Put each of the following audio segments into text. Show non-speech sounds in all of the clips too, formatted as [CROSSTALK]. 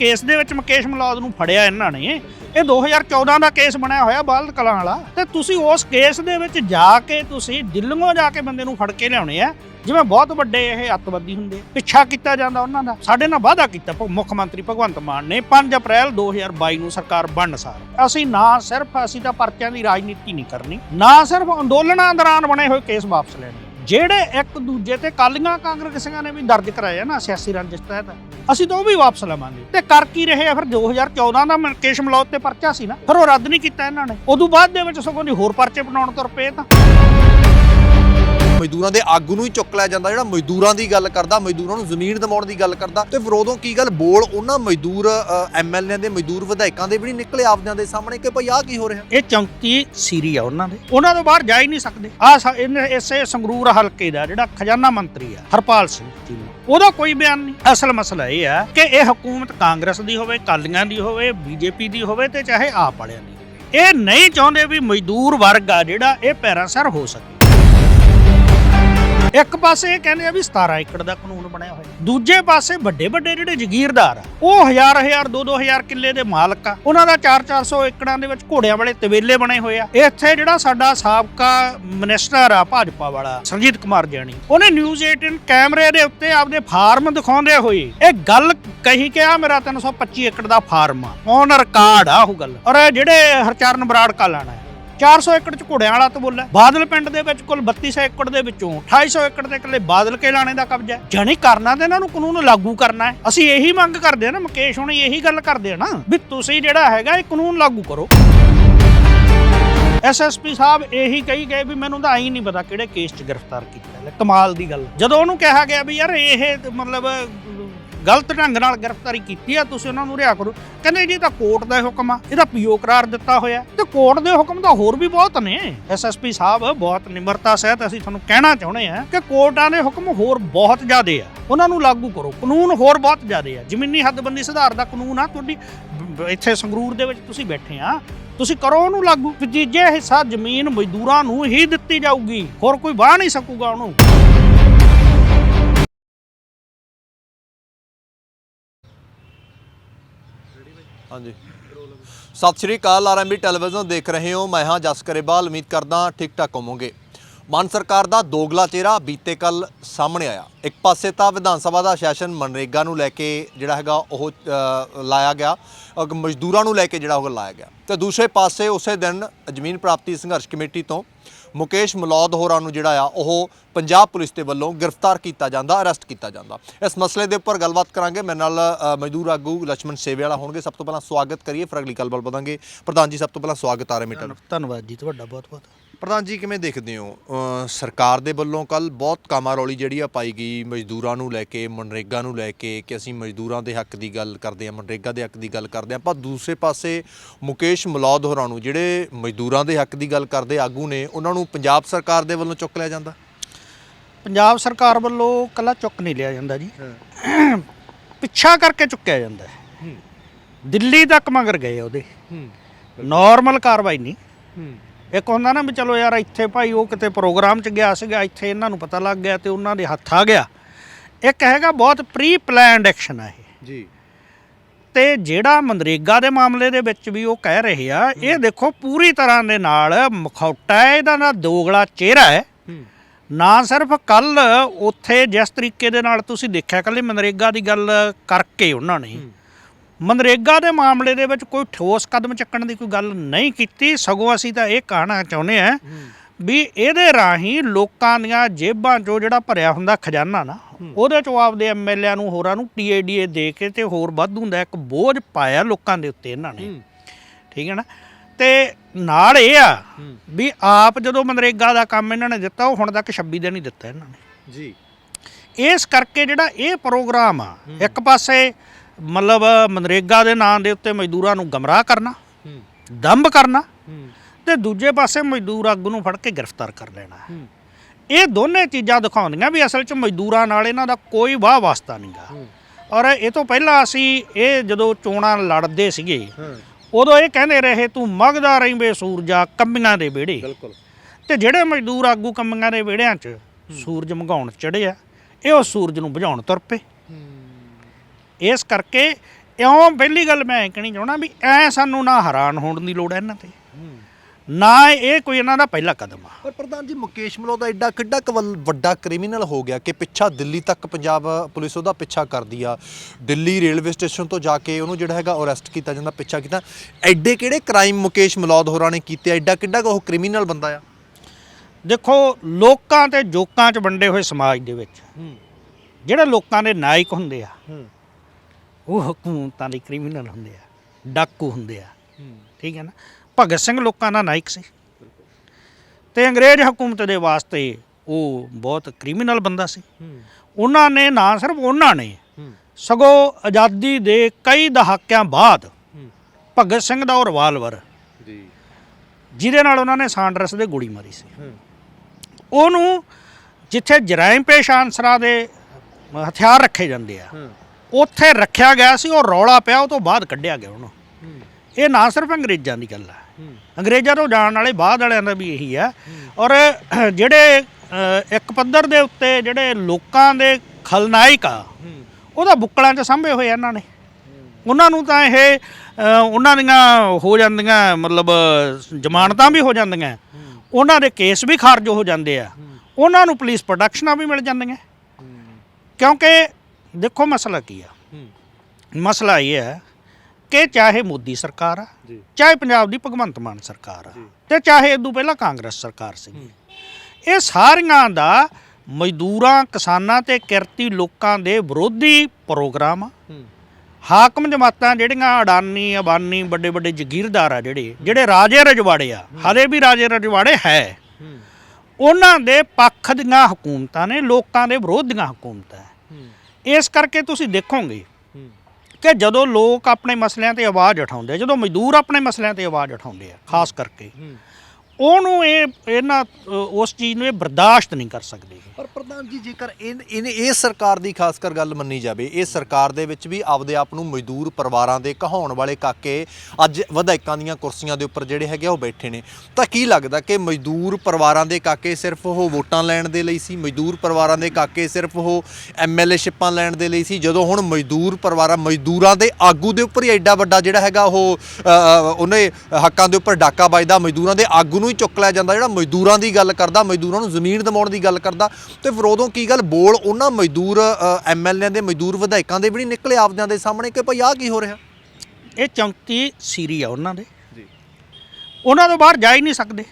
Case ਦੇ ਵਿੱਚ ਮੁਕੇਸ਼ ਮਲੌਦ ਨੂੰ ਫੜਿਆ ਇਹਨਾਂ ਨੇ, ਇਹ 2014 ਦਾ ਕੇਸ ਬਣਿਆ ਹੋਇਆ ਬਾਲਦ ਕਲਾਂ ਵਾਲਾ। ਤੇ ਤੁਸੀਂ ਉਸ ਕੇਸ ਦੇ ਵਿੱਚ ਜਾ ਕੇ ਤੁਸੀਂ ਦਿੱਲੀੋਂ ਜਾ ਕੇ ਬੰਦੇ ਨੂੰ ਫੜ ਕੇ ਲਿਆਉਣੇ ਆ, ਜਿਵੇਂ ਬਹੁਤ ਵੱਡੇ ਇਹ ਅੱਤਵਾਦੀ ਹੁੰਦੇ ਪਿੱਛਾ ਕੀਤਾ ਜਾਂਦਾ ਉਹਨਾਂ ਦਾ, ਸਾਡੇ ਨਾਲ ਵਾਅਦਾ ਕੀਤਾ ਮੁੱਖ ਮੰਤਰੀ ਭਗਵੰਤ ਮਾਨ ਨੇ 5 ਅਪ੍ਰੈਲ 2022 ਨੂੰ ਸਰਕਾਰ ਬਣਨ ਸਾਰ। ਅਸੀਂ ਨਾ ਸਿਰਫ, ਅਸੀਂ ਤਾਂ ਪਰਚਿਆਂ ਦੀ ਰਾਜਨੀਤੀ ਨਹੀਂ ਕਰਨੀ, ਨਾ ਸਿਰਫ ਅੰਦੋਲਨਾਂ ਦੌਰਾਨ ਬਣੇ ਹੋਏ ਕੇਸ ਵਾਪਸ ਲੈਣੇ। ਜਿਹੜੇ ਇੱਕ ਦੂਜੇ ਤੇ ਕਾਲੀਆਂ ਕਾਂਗਰਸੀਆਂ ਨੇ ਵੀ ਦਰਜ ਕਰਾਏ ਨਾ ਸਿਆਸੀ ਰੰਜਿਸ਼ ਤਹਿਤ, ਅਸੀਂ ਤਾਂ ਉਹ ਵੀ ਵਾਪਸ ਲਵਾਂਗੇ। ਤੇ ਕਰ ਕੀ ਰਹੇ ਆ? ਫਿਰ 2014 ਦਾ ਮਨਕੇਸ਼ ਮਲੌਤ ਤੇ ਪਰਚਾ ਸੀ ਨਾ। ਫਿਰ ਉਹ ਰੱਦ ਨਹੀਂ ਕੀਤਾ ਇਹਨਾਂ ਨੇ। ਉਦੋਂ ਬਾਅਦ ਦੇ ਵਿੱਚ ਸਗੋਂ ਦੀ ਹੋਰ ਪਰਚੇ ਬਣਾਉਣ ਤੁਰ ਪਏ ਤਾਂ। ਮਜ਼ਦੂਰਾਂ ਦੇ ਆਗੂ ਨੂੰ ਹੀ ਚੁੱਕ ਲਿਆ ਜਾਂਦਾ, ਜਿਹੜਾ ਮਜ਼ਦੂਰਾਂ ਦੀ ਗੱਲ ਕਰਦਾ, ਮਜ਼ਦੂਰਾਂ ਨੂੰ ਜ਼ਮੀਨ ਦਿਵਾਉਣ ਦੀ ਗੱਲ ਕਰਦਾ। ਤੇ ਫਿਰ ਉਦੋਂ ਕੀ ਗੱਲ? ਬੋਲ ਉਹਨਾਂ ਮਜ਼ਦੂਰ ਐਮਐਲਏ ਦੇ ਮਜ਼ਦੂਰ ਵਿਧਾਇਕਾਂ ਦੇ ਵੀ ਨਹੀਂ ਨਿਕਲੇ ਆਪਦਿਆਂ ਦੇ ਸਾਹਮਣੇ ਕਿ ਭਈ ਆਹ ਕੀ ਹੋ ਰਿਹਾ? ਇਹ ਚੌਂਕੀ ਸੀਰੀ ਆ ਉਹਨਾਂ ਦੇ। ਉਹਨਾਂ ਤੋਂ ਬਾਹਰ ਜਾ ਹੀ ਨਹੀਂ ਸਕਦੇ। ਆ ਇਸੇ ਸੰਗਰੂਰ ਹਲਕੇ ਦਾ ਜਿਹੜਾ ਖਜ਼ਾਨਾ ਮੰਤਰੀ ਆ, ਹਰਪਾਲ ਸਿੰਘ ਜੀ ਉਹਦਾ ਕੋਈ ਬਿਆਨ ਨਹੀਂ। ਅਸਲ ਮਸਲਾ ਇਹ ਆ ਕਿ ਇਹ ਹਕੂਮਤ ਕਾਂਗਰਸ ਦੀ ਹੋਵੇ ਕਾਲੀਆਂ ਦੀ ਹੋਵੇ ਬੀਜੇਪੀ ਦੀ ਹੋਵੇ ਤੇ ਚਾਹੇ ਆਪ ਵਾਲਿਆਂ ਦੀ ਹੋਵੇ। ਇਹ ਨਹੀਂ ਚਾਹੁੰਦੇ ਵੀ ਮਜ਼ਦੂਰ ਵਰਗ ਆ ਜਿਹੜਾ ਇਹ ਪੈਰਾਂ ਪੈਰਾਸਰ ਹੋ ਸਕੇ। ਇੱਕ ਪਾਸੇ ਇਹ ਕਹਿੰਦੇ ਆ ਵੀ 17 ਏਕੜ ਦਾ ਕਾਨੂੰਨ ਬਣਿਆ ਹੋਇਆ। ਦੂਜੇ ਪਾਸੇ ਵੱਡੇ ਵੱਡੇ ਜਿਹੜੇ ਜ਼ਗੀਰਦਾਰ ਆ, ਉਹ ਹਜ਼ਾਰ ਹਜ਼ਾਰ, ਦੋ ਦੋ ਹਜ਼ਾਰ ਕਿੱਲੇ ਦੇ ਮਾਲਕ ਆ। ਉਹਨਾਂ ਦਾ 4-400 ਏਕੜਾਂ ਦੇ ਵਿੱਚ ਘੋੜਿਆਂ ਵਾਲੇ ਤਵੇਲੇ ਬਣੇ ਹੋਏ ਆ। ਇੱਥੇ ਜਿਹੜਾ ਸਾਡਾ ਸਾਬਕਾ ਮਿਨਿਸਟਰ ਆ ਭਾਜਪਾ ਵਾਲਾ, ਸਰਜੀਤ ਕੁਮਾਰ ਜੈਣੀ, ਉਹਨੇ ਨਿਊਜ਼ 18 ਕੈਮਰੇ ਦੇ ਉੱਤੇ ਆਪਦੇ ਫਾਰਮ ਦਿਖਾਉਂਦੇ ਹੋਏ ਇਹ ਗੱਲ ਕਹੀ ਕਿ ਆ ਮੇਰਾ 325 ਏਕੜ ਦਾ ਫਾਰਮ ਆ। ਔਨ ਰਿਕਾਰਡ ਆ ਉਹ ਗੱਲ। ਔਰ ਜਿਹੜੇ ਹਰਚਰਨ ਬਰਾੜ ਕਾਲਾਣਾ ਹੈ 400 ਏਕੜ ਚ ਘੋੜਿਆਂ ਵਾਲਾ ਤੋਂ ਬੋਲਿਆ। ਬਾਦਲ ਪਿੰਡ ਦੇ ਵਿੱਚ ਕੁੱਲ 3200 ਏਕੜ ਦੇ ਵਿੱਚੋਂ 2800 ਏਕੜ ਦੇ ਇਕੱਲੇ ਬਾਦਲ ਕੇ ਲਾਣੇ ਦਾ ਕਬਜ਼ਾ ਹੈ। ਜਾਣੀ ਕਰਨਾ ਤੇ ਇਹਨਾਂ ਨੂੰ ਕਾਨੂੰਨ ਲਾਗੂ ਕਰਨਾ ਹੈ। ਅਸੀਂ ਇਹੀ ਮੰਗ ਕਰਦੇ ਆ ਨਾ, ਮੁਕੇਸ਼ ਹੁਣੀ ਇਹੀ ਗੱਲ ਕਰਦੇ ਆ ਨਾ ਵੀ ਤੁਸੀਂ ਜਿਹੜਾ ਹੈਗਾ ਇਹ ਕਾਨੂੰਨ ਲਾਗੂ ਕਰੋ। ਐਸਐਸਪੀ ਸਾਹਿਬ ਇਹੀ ਕਹੀ ਗਏ ਵੀ ਮੈਨੂੰ ਤਾਂ ਆਈ ਨਹੀਂ ਪਤਾ ਕਿਹੜੇ ਕੇਸ 'ਚ ਗ੍ਰਿਫਤਾਰ ਕੀਤਾ। ਲੈ, ਕਮਾਲ ਦੀ ਗੱਲ। ਜਦੋਂ ਉਹਨੂੰ ਕਿਹਾ ਗਿਆ ਵੀ ਯਾਰ ਇਹ ਮਤਲਬ ਗਲਤ ਢੰਗ ਨਾਲ ਗ੍ਰਿਫਤਾਰੀ ਕੀਤੀ ਆ, ਤੁਸੀਂ ਉਹਨਾਂ ਨੂੰ ਰਿਹਾ ਕਰੋ। ਕਹਿੰਦੇ ਜੀ, ਇਹ ਤਾਂ ਕੋਰਟ ਦਾ ਹੁਕਮ ਆ, ਇਹਦਾ ਪੀਓ ਕਰਾਰ ਦਿੱਤਾ ਹੋਇਆ। ਤੇ ਕੋਰਟ ਦੇ ਹੁਕਮ ਤਾਂ ਹੋਰ ਵੀ ਬਹੁਤ ਨੇ। ਐਸਐਸਪੀ ਸਾਹਿਬ ਬਹੁਤ ਨਿਮਰਤਾ ਸਹਿਤ ਅਸੀਂ ਤੁਹਾਨੂੰ ਕਹਿਣਾ ਚਾਹੁੰਦੇ ਆ ਕਿ ਕੋਰਟਾਂ ਦੇ ਹੁਕਮ ਹੋਰ ਬਹੁਤ ਜ਼ਿਆਦੇ ਆ। ਉਹਨਾਂ ਨੂੰ ਲਾਗੂ ਕਰੋ। ਕਾਨੂੰਨ ਹੋਰ ਬਹੁਤ ਜ਼ਿਆਦੇ ਆ। ਜ਼ਮੀਨੀ ਹੱਦਬੰਦੀ ਸੁਧਾਰ ਦਾ ਕਾਨੂੰਨ ਆ। ਤੁਹਾਡੀ ਇੱਥੇ ਸੰਗਰੂਰ ਦੇ ਵਿੱਚ ਤੁਸੀਂ ਬੈਠੇ ਆ। ਤੁਸੀਂ ਕਰੋ ਉਹਨੂੰ ਲਾਗੂ। ਤੀਜੇ ਹਿੱਸਾ ਜ਼ਮੀਨ ਮਜ਼ਦੂਰਾਂ ਨੂੰ ਹੀ ਦਿੱਤੀ ਜਾਊਗੀ। ਹੋਰ ਕੋਈ ਵਾਹ ਨਹੀਂ ਸਕੂਗਾ ਉਹਨੂੰ। ਹਾਂਜੀ। ਸਤਿ ਸ਼੍ਰੀ ਅਕਾਲ ਆਰਐਮਬੀ ਟੈਲੀਵਿਜ਼ਨ ਦੇਖ ਰਹੇ ਹੋ। ਮੈਂ ਹਾਂ ਜਸ ਕਰੇਵਾਲ, ਉਮੀਦ ਕਰਦਾ ਠੀਕ ਠਾਕ ਹੋਵੋਗੇ। ਮਾਨ ਸਰਕਾਰ ਦਾ ਦੋਗਲਾ ਚਿਹਰਾ ਬੀਤੇ ਕੱਲ ਸਾਹਮਣੇ ਆਇਆ। ਇੱਕ ਪਾਸੇ ਤਾਂ ਵਿਧਾਨ ਸਭਾ ਦਾ ਸੈਸ਼ਨ ਮਨਰੇਗਾ ਨੂੰ ਲੈ ਕੇ ਜਿਹੜਾ ਹੈਗਾ ਉਹ ਲਾਇਆ ਗਿਆ। ਮਜ਼ਦੂਰਾਂ ਨੂੰ ਲੈ ਕੇ ਜਿਹੜਾ ਉਹ ਲਾਇਆ ਗਿਆ। ਤੇ ਦੂਸਰੇ ਪਾਸੇ ਉਸੇ ਦਿਨ ਜ਼ਮੀਨ ਪ੍ਰਾਪਤੀ ਸੰਘਰਸ਼ ਕਮੇਟੀ ਤੋਂ ਮੁਕੇਸ਼ ਮਲੌਦ ਹੋਰਾਂ ਨੂੰ ਜਿਹੜਾ ਆ, ਉਹ ਪੰਜਾਬ ਪੁਲਿਸ ਦੇ ਵੱਲੋਂ ਗ੍ਰਿਫਤਾਰ ਕੀਤਾ ਜਾਂਦਾ, ਅਰੈਸਟ ਕੀਤਾ ਜਾਂਦਾ। ਇਸ ਮਸਲੇ ਦੇ ਉੱਪਰ ਗੱਲਬਾਤ ਕਰਾਂਗੇ। ਮੇਰੇ ਨਾਲ ਮਜ਼ਦੂਰ ਆਗੂ ਲక్ష్మణ ਸੇਵੇ ਵਾਲਾ ਹੋਣਗੇ। ਸਭ ਤੋਂ ਪਹਿਲਾਂ ਸਵਾਗਤ ਕਰੀਏ, ਫਿਰ ਅਗਲੀ ਗੱਲਬਾਤ ਵਧਾਂਗੇ। ਪ੍ਰਧਾਨ ਜੀ, ਸਭ ਤੋਂ ਪਹਿਲਾਂ ਸਵਾਗਤ ਆ ਰਿਹਾ ਮੀਟਰ ਧੰਨਵਾਦ ਜੀ, ਤੁਹਾਡਾ ਬਹੁਤ ਬਹੁਤ ਪ੍ਰਧਾਨ ਜੀ ਕਿਵੇਂ ਦੇਖਦੇ ਹੋ? ਸਰਕਾਰ ਦੇ ਵੱਲੋਂ ਕੱਲ ਬਹੁਤ ਕਾਮਾਰੌਲੀ ਜਿਹੜੀ ਆ ਪਾਈ ਗਈ ਮਜ਼ਦੂਰਾਂ ਨੂੰ ਲੈ ਕੇ ਮਨਰੇਗਾ ਨੂੰ ਲੈ ਕੇ ਕਿ ਅਸੀਂ ਮਜ਼ਦੂਰਾਂ ਦੇ ਹੱਕ ਦੀ ਗੱਲ ਕਰਦੇ ਆ ਮਨਰੇਗਾ ਦੇ ਹੱਕ ਦੀ ਗੱਲ ਕਰਦੇ ਆ ਪਰ ਦੂਸਰੇ ਪਾਸੇ ਮੁਕੇਸ਼ ਮਲੌਦ ਹੋਰਾਂ ਨੂੰ ਜਿਹੜੇ ਮਜ਼ਦੂਰਾਂ ਦੇ ਹੱਕ ਦੀ ਗੱਲ ਕਰਦੇ ਆਗੂ ਨੇ ਉਹਨਾਂ ਨੂੰ ਪੰਜਾਬ ਸਰਕਾਰ ਦੇ ਵੱਲੋਂ ਚੁੱਕ ਲਿਆ ਜਾਂਦਾ? ਪੰਜਾਬ ਸਰਕਾਰ ਵੱਲੋਂ ਕੱਲਾ ਚੁੱਕ ਨਹੀਂ ਲਿਆ ਜਾਂਦਾ ਜੀ। ਪਿੱਛਾ ਕਰਕੇ ਚੁੱਕਿਆ ਜਾਂਦਾ ਦਿੱਲੀ ਤੱਕ ਮਗਰ ਗਏ ਉਹਦੇ। ਨਾਰਮਲ ਕਾਰਵਾਈ ਨਹੀਂ। ਇੱਕ ਹੁੰਦਾ ਨਾ ਵੀ ਚਲੋ ਯਾਰ ਇੱਥੇ ਭਾਈ ਉਹ ਕਿਤੇ ਪ੍ਰੋਗਰਾਮ 'ਚ ਗਿਆ ਸੀਗਾ ਇੱਥੇ ਇਹਨਾਂ ਨੂੰ ਪਤਾ ਲੱਗ ਗਿਆ ਤੇ ਉਹਨਾਂ ਦੇ ਹੱਥ ਆ ਗਿਆ। ਇੱਕ ਹੈਗਾ ਬਹੁਤ ਪ੍ਰੀ ਪਲਾਨਡ ਐਕਸ਼ਨ ਆ ਇਹ। ਜੀ। ਤੇ ਜਿਹੜਾ ਮਨਰੇਗਾ ਦੇ ਮਾਮਲੇ ਦੇ ਵਿੱਚ ਵੀ ਉਹ ਕਹਿ ਰਹੇ ਆ ਇਹ ਦੇਖੋ ਪੂਰੀ ਤਰ੍ਹਾਂ ਦੇ ਨਾਲ ਮਖੌਟਾ ਹੈ ਇਹਦਾ ਨਾ ਦੋਗਲਾ ਚਿਹਰਾ ਹੈ। ਨਾ ਸਿਰਫ ਕੱਲ ਉੱਥੇ ਜਿਸ ਤਰੀਕੇ ਦੇ ਨਾਲ ਤੁਸੀਂ ਦੇਖਿਆ ਕੱਲੇ ਮਨਰੇਗਾ ਦੀ ਗੱਲ ਕਰਕੇ ਉਹਨਾਂ ਨੇ। ਮਨਰੇਗਾ ਦੇ ਮਾਮਲੇ ਦੇ ਵਿੱਚ ਕੋਈ ਠੋਸ ਕਦਮ ਚੱਕਣ ਦੀ ਕੋਈ ਗੱਲ ਨਹੀਂ ਕੀਤੀ। ਸਗੋਂ ਅਸੀਂ ਤਾਂ ਇਹ ਕਹਿਣਾ ਚਾਹੁੰਦੇ ਆ ਵੀ ਇਹਦੇ ਰਾਹੀਂ ਲੋਕਾਂ ਦੀਆਂ ਜੇਬਾਂ 'ਚੋਂ ਜਿਹੜਾ ਭਰਿਆ ਹੁੰਦਾ ਖਜ਼ਾਨਾ ਨਾ ਉਹਦੇ 'ਚੋਂ ਆਪਦੇ ਐਮਐਲਏਆਂ ਨੂੰ ਹੋਰਾਂ ਨੂੰ ਟੀਏਡੀਏ ਦੇ ਕੇ ਤੇ ਹੋਰ ਵੱਧ ਹੁੰਦਾ ਇੱਕ ਬੋਝ ਪਾਇਆ ਲੋਕਾਂ ਦੇ ਉੱਤੇ ਇਹਨਾਂ ਨੇ। ਠੀਕ ਹੈ ਨਾ? ਤੇ ਨਾਲ ਇਹ ਆ ਵੀ ਆਪ ਜਦੋਂ ਮਨਰੇਗਾ ਦਾ ਕੰਮ ਇਹਨਾਂ ਨੇ ਦਿੱਤਾ ਉਹ ਹੁਣ ਤੱਕ 26 ਦਿਨ ਹੀ ਦਿੱਤਾ ਇਹਨਾਂ ਨੇ। ਜੀ। ਇਸ ਕਰਕੇ ਜਿਹੜਾ ਇਹ ਪ੍ਰੋਗਰਾਮ ਆ ਇੱਕ ਪਾਸੇ ਮਤਲਬ ਮਨਰੇਗਾ ਦੇ ਨਾਂ ਦੇ ਉੱਤੇ ਮਜ਼ਦੂਰਾਂ ਨੂੰ ਗਮਰਾਹ ਕਰਨਾ ਦੰਭ ਕਰਨਾ ਤੇ ਦੂਜੇ ਪਾਸੇ ਮਜ਼ਦੂਰ ਆਗੂ ਨੂੰ ਫੜ ਕੇ ਗ੍ਰਿਫਤਾਰ ਕਰ ਲੈਣਾ। ਇਹ ਦੋਨੇ ਚੀਜ਼ਾਂ ਦਿਖਾਉਂਦੀਆਂ ਵੀ ਅਸਲ 'ਚ ਮਜ਼ਦੂਰਾਂ ਨਾਲ ਇਹਨਾਂ ਦਾ ਕੋਈ ਵਾਹ ਵਾਸਤਾ ਨਹੀਂਗਾ। ਔਰ ਇਹ ਤੋਂ ਪਹਿਲਾਂ ਅਸੀਂ ਇਹ ਜਦੋਂ ਚੋਣਾਂ ਲੜਦੇ ਸੀਗੇ ਉਦੋਂ ਇਹ ਕਹਿੰਦੇ ਰਹੇ ਤੂੰ ਮਗਦਾ ਰਹੀਂ ਬੇ ਸੂਰਜਾ ਕੰਮੀਆਂ ਦੇ ਵਿਹੜੇ। ਬਿਲਕੁਲ। ਤੇ ਜਿਹੜੇ ਮਜ਼ਦੂਰ ਆਗੂ ਕੰਮੀਆਂ ਦੇ ਵਿਹੜਿਆਂ 'ਚ ਸੂਰਜ ਮਗਾਉਣ ਚੜਿਆ ਇਹ ਉਹ ਸੂਰਜ ਨੂੰ ਬੁਝਾਉਣ ਤੁਰ ਪਏ। ਇਸ ਕਰਕੇ ਇਉਂ ਪਹਿਲੀ ਗੱਲ ਮੈਂ ਕਹਿਣੀ ਚਾਹਣਾ ਵੀ ਐ ਸਾਨੂੰ ਨਾ ਹੈਰਾਨ ਹੋਣ ਦੀ ਲੋੜ ਹੈ ਇਹਨਾਂ ਤੇ। ਨਾ ਇਹ ਕੋਈ ਇਹਨਾਂ ਦਾ ਪਹਿਲਾ ਕਦਮ ਆ। ਪਰ ਪ੍ਰਧਾਨ ਜੀ ਮੁਕੇਸ਼ ਮਲਹੋਤਰਾ ਐਡਾ ਕਿੱਡਾ ਵੱਡਾ ਕ੍ਰਿਮੀਨਲ ਹੋ ਗਿਆ ਕਿ ਪਿੱਛਾ ਦਿੱਲੀ ਤੱਕ ਪੰਜਾਬ ਪੁਲਿਸ ਉਹਦਾ ਪਿੱਛਾ ਕਰਦੀ ਆ। ਦਿੱਲੀ ਰੇਲਵੇ ਸਟੇਸ਼ਨ ਤੋਂ ਜਾ ਕੇ ਉਹਨੂੰ ਜਿਹੜਾ ਹੈਗਾ ਅਰੈਸਟ ਕੀਤਾ ਜਾਂਦਾ ਪਿੱਛਾ ਕੀਤਾ। ਐਡੇ ਕਿਹੜੇ ਕ੍ਰਾਈਮ ਮੁਕੇਸ਼ ਮਲਹੋਤਰਾ ਹੋਰਾਂ ਨੇ ਕੀਤੇ? ਐਡਾ ਕਿੱਡਾ ਉਹ ਕ੍ਰਿਮੀਨਲ ਬੰਦਾ ਆ। ਦੇਖੋ ਲੋਕਾਂ ਤੇ ਜੋਕਾਂ 'ਚ ਵੰਡੇ ਹੋਏ ਸਮਾਜ ਦੇ ਵਿੱਚ ਜਿਹੜੇ ਲੋਕਾਂ ਦੇ ਨਾਇਕ ਹੁੰਦੇ ਆ ਉਹ ਹਕੂਮਤਾਂ ਦੇ ਕ੍ਰਿਮੀਨਲ ਹੁੰਦੇ ਆ ਡਾਕੂ ਹੁੰਦੇ ਆ। ਠੀਕ ਹੈ ਨਾ? ਭਗਤ ਸਿੰਘ ਲੋਕਾਂ ਦਾ ਨਾਇਕ ਸੀ। ਤੇ ਅੰਗਰੇਜ਼ ਹਕੂਮਤ ਦੇ ਵਾਸਤੇ ਉਹ ਬਹੁਤ ਕ੍ਰਿਮੀਨਲ ਬੰਦਾ ਸੀ। ਉਹਨਾਂ ਨੇ ਨਾ ਸਿਰਫ ਉਹਨਾਂ ਨੇ ਸਗੋਂ ਆਜ਼ਾਦੀ ਦੇ ਕਈ ਦਹਾਕਿਆਂ ਬਾਅਦ ਭਗਤ ਸਿੰਘ ਦਾ ਉਹ ਰਿਵਾਲਵਰ ਜੀ। ਜਿਹਦੇ ਨਾਲ ਉਹਨਾਂ ਨੇ ਸਾਂਡਰਸ ਦੇ ਗੋਲੀ ਮਾਰੀ ਸੀ। ਉਹਨੂੰ ਜਿੱਥੇ ਜਰਾਇਮ ਪੇਸ਼ ਆਨਸਰਾਂ ਦੇ ਹਥਿਆਰ ਰੱਖੇ ਜਾਂਦੇ ਆ ਉੱਥੇ ਰੱਖਿਆ ਗਿਆ ਸੀ ਉਹ ਰੌਲਾ ਪਿਆ ਉਹ ਤੋਂ ਬਾਅਦ ਕੱਢਿਆ ਗਿਆ ਉਹਨੂੰ। ਇਹ ਨਾ ਸਿਰਫ ਅੰਗਰੇਜ਼ਾਂ ਦੀ ਗੱਲ ਹੈ। ਅੰਗਰੇਜ਼ਾਂ ਤੋਂ ਜਾਣ ਵਾਲੇ ਬਾਅਦ ਵਾਲਿਆਂ ਦਾ ਵੀ ਇਹੀ ਹੈ। ਔਰ ਜਿਹੜੇ ਇੱਕ ਪੱਧਰ ਦੇ ਉੱਤੇ ਜਿਹੜੇ ਲੋਕਾਂ ਦੇ ਖਲਨਾਇਕ ਆ ਉਹਦਾ ਬੁੱਕਲਾਂ 'ਚ ਸਾਂਭੇ ਹੋਏ ਇਹਨਾਂ ਨੇ। ਉਹਨਾਂ ਨੂੰ ਤਾਂ ਇਹ ਉਹਨਾਂ ਦੀਆਂ ਹੋ ਜਾਂਦੀਆਂ ਮਤਲਬ ਜ਼ਮਾਨਤਾਂ ਵੀ ਹੋ ਜਾਂਦੀਆਂ। ਉਹਨਾਂ ਦੇ ਕੇਸ ਵੀ ਖਾਰਜ ਹੋ ਜਾਂਦੇ ਆ। ਉਹਨਾਂ ਨੂੰ ਪੁਲਿਸ ਪ੍ਰੋਟੈਕਸ਼ਨਾਂ ਵੀ ਮਿਲ ਜਾਂਦੀਆਂ। ਕਿਉਂਕਿ ਦੇਖੋ ਮਸਲਾ ਕੀ ਆ। ਮਸਲਾ ਇਹ ਹੈ ਕਿ ਚਾਹੇ ਮੋਦੀ ਸਰਕਾਰ ਆ ਜੀ। ਚਾਹੇ ਪੰਜਾਬ ਦੀ ਭਗਵੰਤ ਮਾਨ ਸਰਕਾਰ ਆ ਤੇ ਚਾਹੇ ਇਦੋਂ ਪਹਿਲਾਂ ਕਾਂਗਰਸ ਸਰਕਾਰ ਸੀ ਇਹ ਸਾਰੀਆਂ ਦਾ ਮਜ਼ਦੂਰਾਂ ਕਿਸਾਨਾਂ ਤੇ ਕਿਰਤੀ ਲੋਕਾਂ ਦੇ ਵਿਰੋਧੀ ਪ੍ਰੋਗਰਾਮ ਆ। ਹਾਕਮ ਜਮਾਤਾਂ ਜਿਹੜੀਆਂ ਅਡਾਨੀ ਅਬਾਨੀ ਵੱਡੇ ਵੱਡੇ ਜ਼ਗੀਰਦਾਰ ਆ ਜਿਹੜੇ ਜਿਹੜੇ ਰਾਜੇ ਰਜਵਾੜੇ ਆ ਹਾਲੇ ਵੀ ਰਾਜੇ ਰਜਵਾੜੇ ਹੈ। ਉਹਨਾਂ ਦੇ ਪੱਖ ਦੀਆਂ ਹਕੂਮਤਾਂ ਨੇ ਲੋਕਾਂ ਦੇ ਵਿਰੋਧ ਦੀਆਂ ਹਕੂਮਤਾਂ। ਹੈ। ਇਸ ਕਰਕੇ ਤੁਸੀਂ ਦੇਖੋਗੇ ਕਿ ਜਦੋਂ ਲੋਕ ਆਪਣੇ ਮਸਲਿਆਂ ਤੇ ਆਵਾਜ਼ ਉਠਾਉਂਦੇ ਆ, ਜਦੋਂ ਮਜ਼ਦੂਰ ਆਪਣੇ ਮਸਲਿਆਂ ਤੇ ਆਵਾਜ਼ ਉਠਾਉਂਦੇ ਆ ਖਾਸ ਕਰਕੇ ਉਹਨੂੰ ਇਹ, ਇਹਨਾਂ ਉਸ ਚੀਜ਼ ਨੂੰ ਇਹ ਬਰਦਾਸ਼ਤ ਨਹੀਂ ਕਰ ਸਕਦੇ। ਪਰ ਪ੍ਰਧਾਨ ਜੀ, ਜੇਕਰ ਇਹ, ਇਹਨੇ, ਇਹ ਸਰਕਾਰ ਦੀ ਖਾਸ ਕਰ ਗੱਲ ਮੰਨੀ ਜਾਵੇ, ਇਹ ਸਰਕਾਰ ਦੇ ਵਿੱਚ ਵੀ ਆਪਦੇ ਆਪ ਨੂੰ ਮਜ਼ਦੂਰ ਪਰਿਵਾਰਾਂ ਦੇ ਕਹਾਉਣ ਵਾਲੇ ਕਾਕੇ ਅੱਜ ਵਿਧਾਇਕਾਂ ਦੀਆਂ ਕੁਰਸੀਆਂ ਦੇ ਉੱਪਰ ਜਿਹੜੇ ਹੈਗੇ ਆ, ਉਹ ਬੈਠੇ ਨੇ। ਤਾਂ ਕੀ ਲੱਗਦਾ ਕਿ ਮਜ਼ਦੂਰ ਪਰਿਵਾਰਾਂ ਦੇ ਕਾਕੇ ਸਿਰਫ ਉਹ ਵੋਟਾਂ ਲੈਣ ਦੇ ਲਈ ਸੀ? ਮਜ਼ਦੂਰ ਪਰਿਵਾਰਾਂ ਦੇ ਕਾਕੇ ਸਿਰਫ ਉਹ ਐਮਐਲਏ ਸ਼ਿਪਾਂ ਲੈਣ ਦੇ ਲਈ ਸੀ? ਜਦੋਂ ਹੁਣ ਮਜ਼ਦੂਰ ਪਰਿਵਾਰਾਂ, ਮਜ਼ਦੂਰਾਂ ਦੇ ਆਗੂ ਦੇ ਉੱਪਰ ਹੀ ਐਡਾ ਵੱਡਾ ਜਿਹੜਾ ਹੈਗਾ ਉਹ ਉਹਨੇ ਹੱਕਾਂ ਦੇ ਉੱਪਰ ਡਾਕਾ ਵੱਜਦਾ, ਮਜ਼ਦੂਰਾਂ ਦੇ ਆਗੂ ਨੂੰ ਹੀ ਚੁੱਕ ਲਿਆ ਜਾਂਦਾ ਜਿਹੜਾ ਮਜ਼ਦੂਰਾਂ ਦੀ ਗੱਲ ਕਰਦਾ ਮਜ਼ਦੂਰਾਂ ਨੂੰ ਜ਼ਮੀਨ ਦਿਵਾਉਣ ਦੀ ਗੱਲ ਕਰਦਾ। ਤੇ ਫਿਰ ਉਦੋਂ ਕੀ ਗੱਲ? ਬੋਲ ਉਹਨਾਂ ਮਜ਼ਦੂਰ ਐਮਐਲਏ ਦੇ ਮਜ਼ਦੂਰ ਵਿਧਾਇਕਾਂ ਦੇ ਵੀ ਨਹੀਂ ਨਿਕਲੇ ਆਪਦਿਆਂ ਦੇ ਸਾਹਮਣੇ ਕਿ ਭਈ ਆਹ ਕੀ ਹੋ ਰਿਹਾ? ਇਹ ਚੌਂਕੀ ਸੀਰੀ ਆ ਉਹਨਾਂ ਦੇ। ਉਹਨਾਂ ਤੋਂ ਬਾਹਰ ਜਾ ਹੀ ਨਹੀਂ ਸਕਦੇ।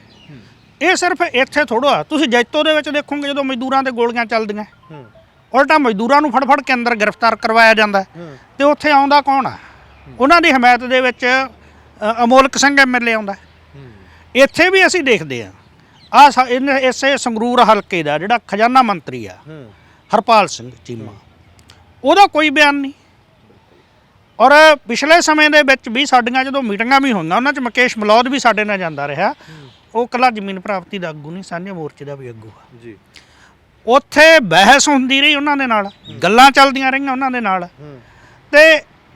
ਇਹ ਸਿਰਫ ਇੱਥੇ ਥੋੜਾ ਤੁਸੀਂ ਜੈਤੋ ਦੇ ਵਿੱਚ ਦੇਖੋਗੇ ਜਦੋਂ ਮਜ਼ਦੂਰਾਂ ਤੇ ਗੋਲੀਆਂ ਚੱਲਦੀਆਂ। ਉਲਟਾ ਮਜ਼ਦੂਰਾਂ ਨੂੰ ਫੜ ਫੜ ਕੇ ਅੰਦਰ ਗ੍ਰਿਫਤਾਰ ਕਰਵਾਇਆ ਜਾਂਦਾ। ਤੇ ਉੱਥੇ ਆਉਂਦਾ ਕੌਣ ਆ? ਉਹਨਾਂ ਦੀ ਹਮਾਇਤ ਦੇ ਵਿੱਚ ਅਮੋਲਕ ਸਿੰਘ ਐਮਐਲਏ ਆਉਂਦਾ। ਇੱਥੇ ਵੀ ਅਸੀਂ ਦੇਖਦੇ ਆ ਆ ਇਸੇ ਸੰਗਰੂਰ ਹਲਕੇ ਦਾ ਜਿਹੜਾ ਖਜ਼ਾਨਾ ਮੰਤਰੀ ਆ ਹਰਪਾਲ ਸਿੰਘ ਚੀਮਾ। ਉਹਦਾ ਕੋਈ ਬਿਆਨ ਨਹੀਂ। ਔਰ ਪਿਛਲੇ ਸਮੇਂ ਦੇ ਵਿੱਚ ਵੀ ਸਾਡੀਆਂ ਜਦੋਂ ਮੀਟਿੰਗਾਂ ਵੀ ਹੋਈਆਂ ਉਹਨਾਂ 'ਚ ਮੁਕੇਸ਼ ਮਲੌਦ ਵੀ ਸਾਡੇ ਨਾਲ ਜਾਂਦਾ ਰਿਹਾ। ਉਹ ਕੱਲਾ ਜ਼ਮੀਨ ਪ੍ਰਾਪਤੀ ਦਾ ਆਗੂ ਨਹੀਂ ਸਾਂਝੇ ਮੋਰਚੇ ਦਾ ਵੀ ਆਗੂ ਆ। ਜੀ। ਉੱਥੇ ਬਹਿਸ ਹੁੰਦੀ ਰਹੀ ਉਹਨਾਂ ਦੇ ਨਾਲ। ਗੱਲਾਂ ਚੱਲਦੀਆਂ ਰਹੀਆਂ ਉਹਨਾਂ ਦੇ ਨਾਲ। ਤੇ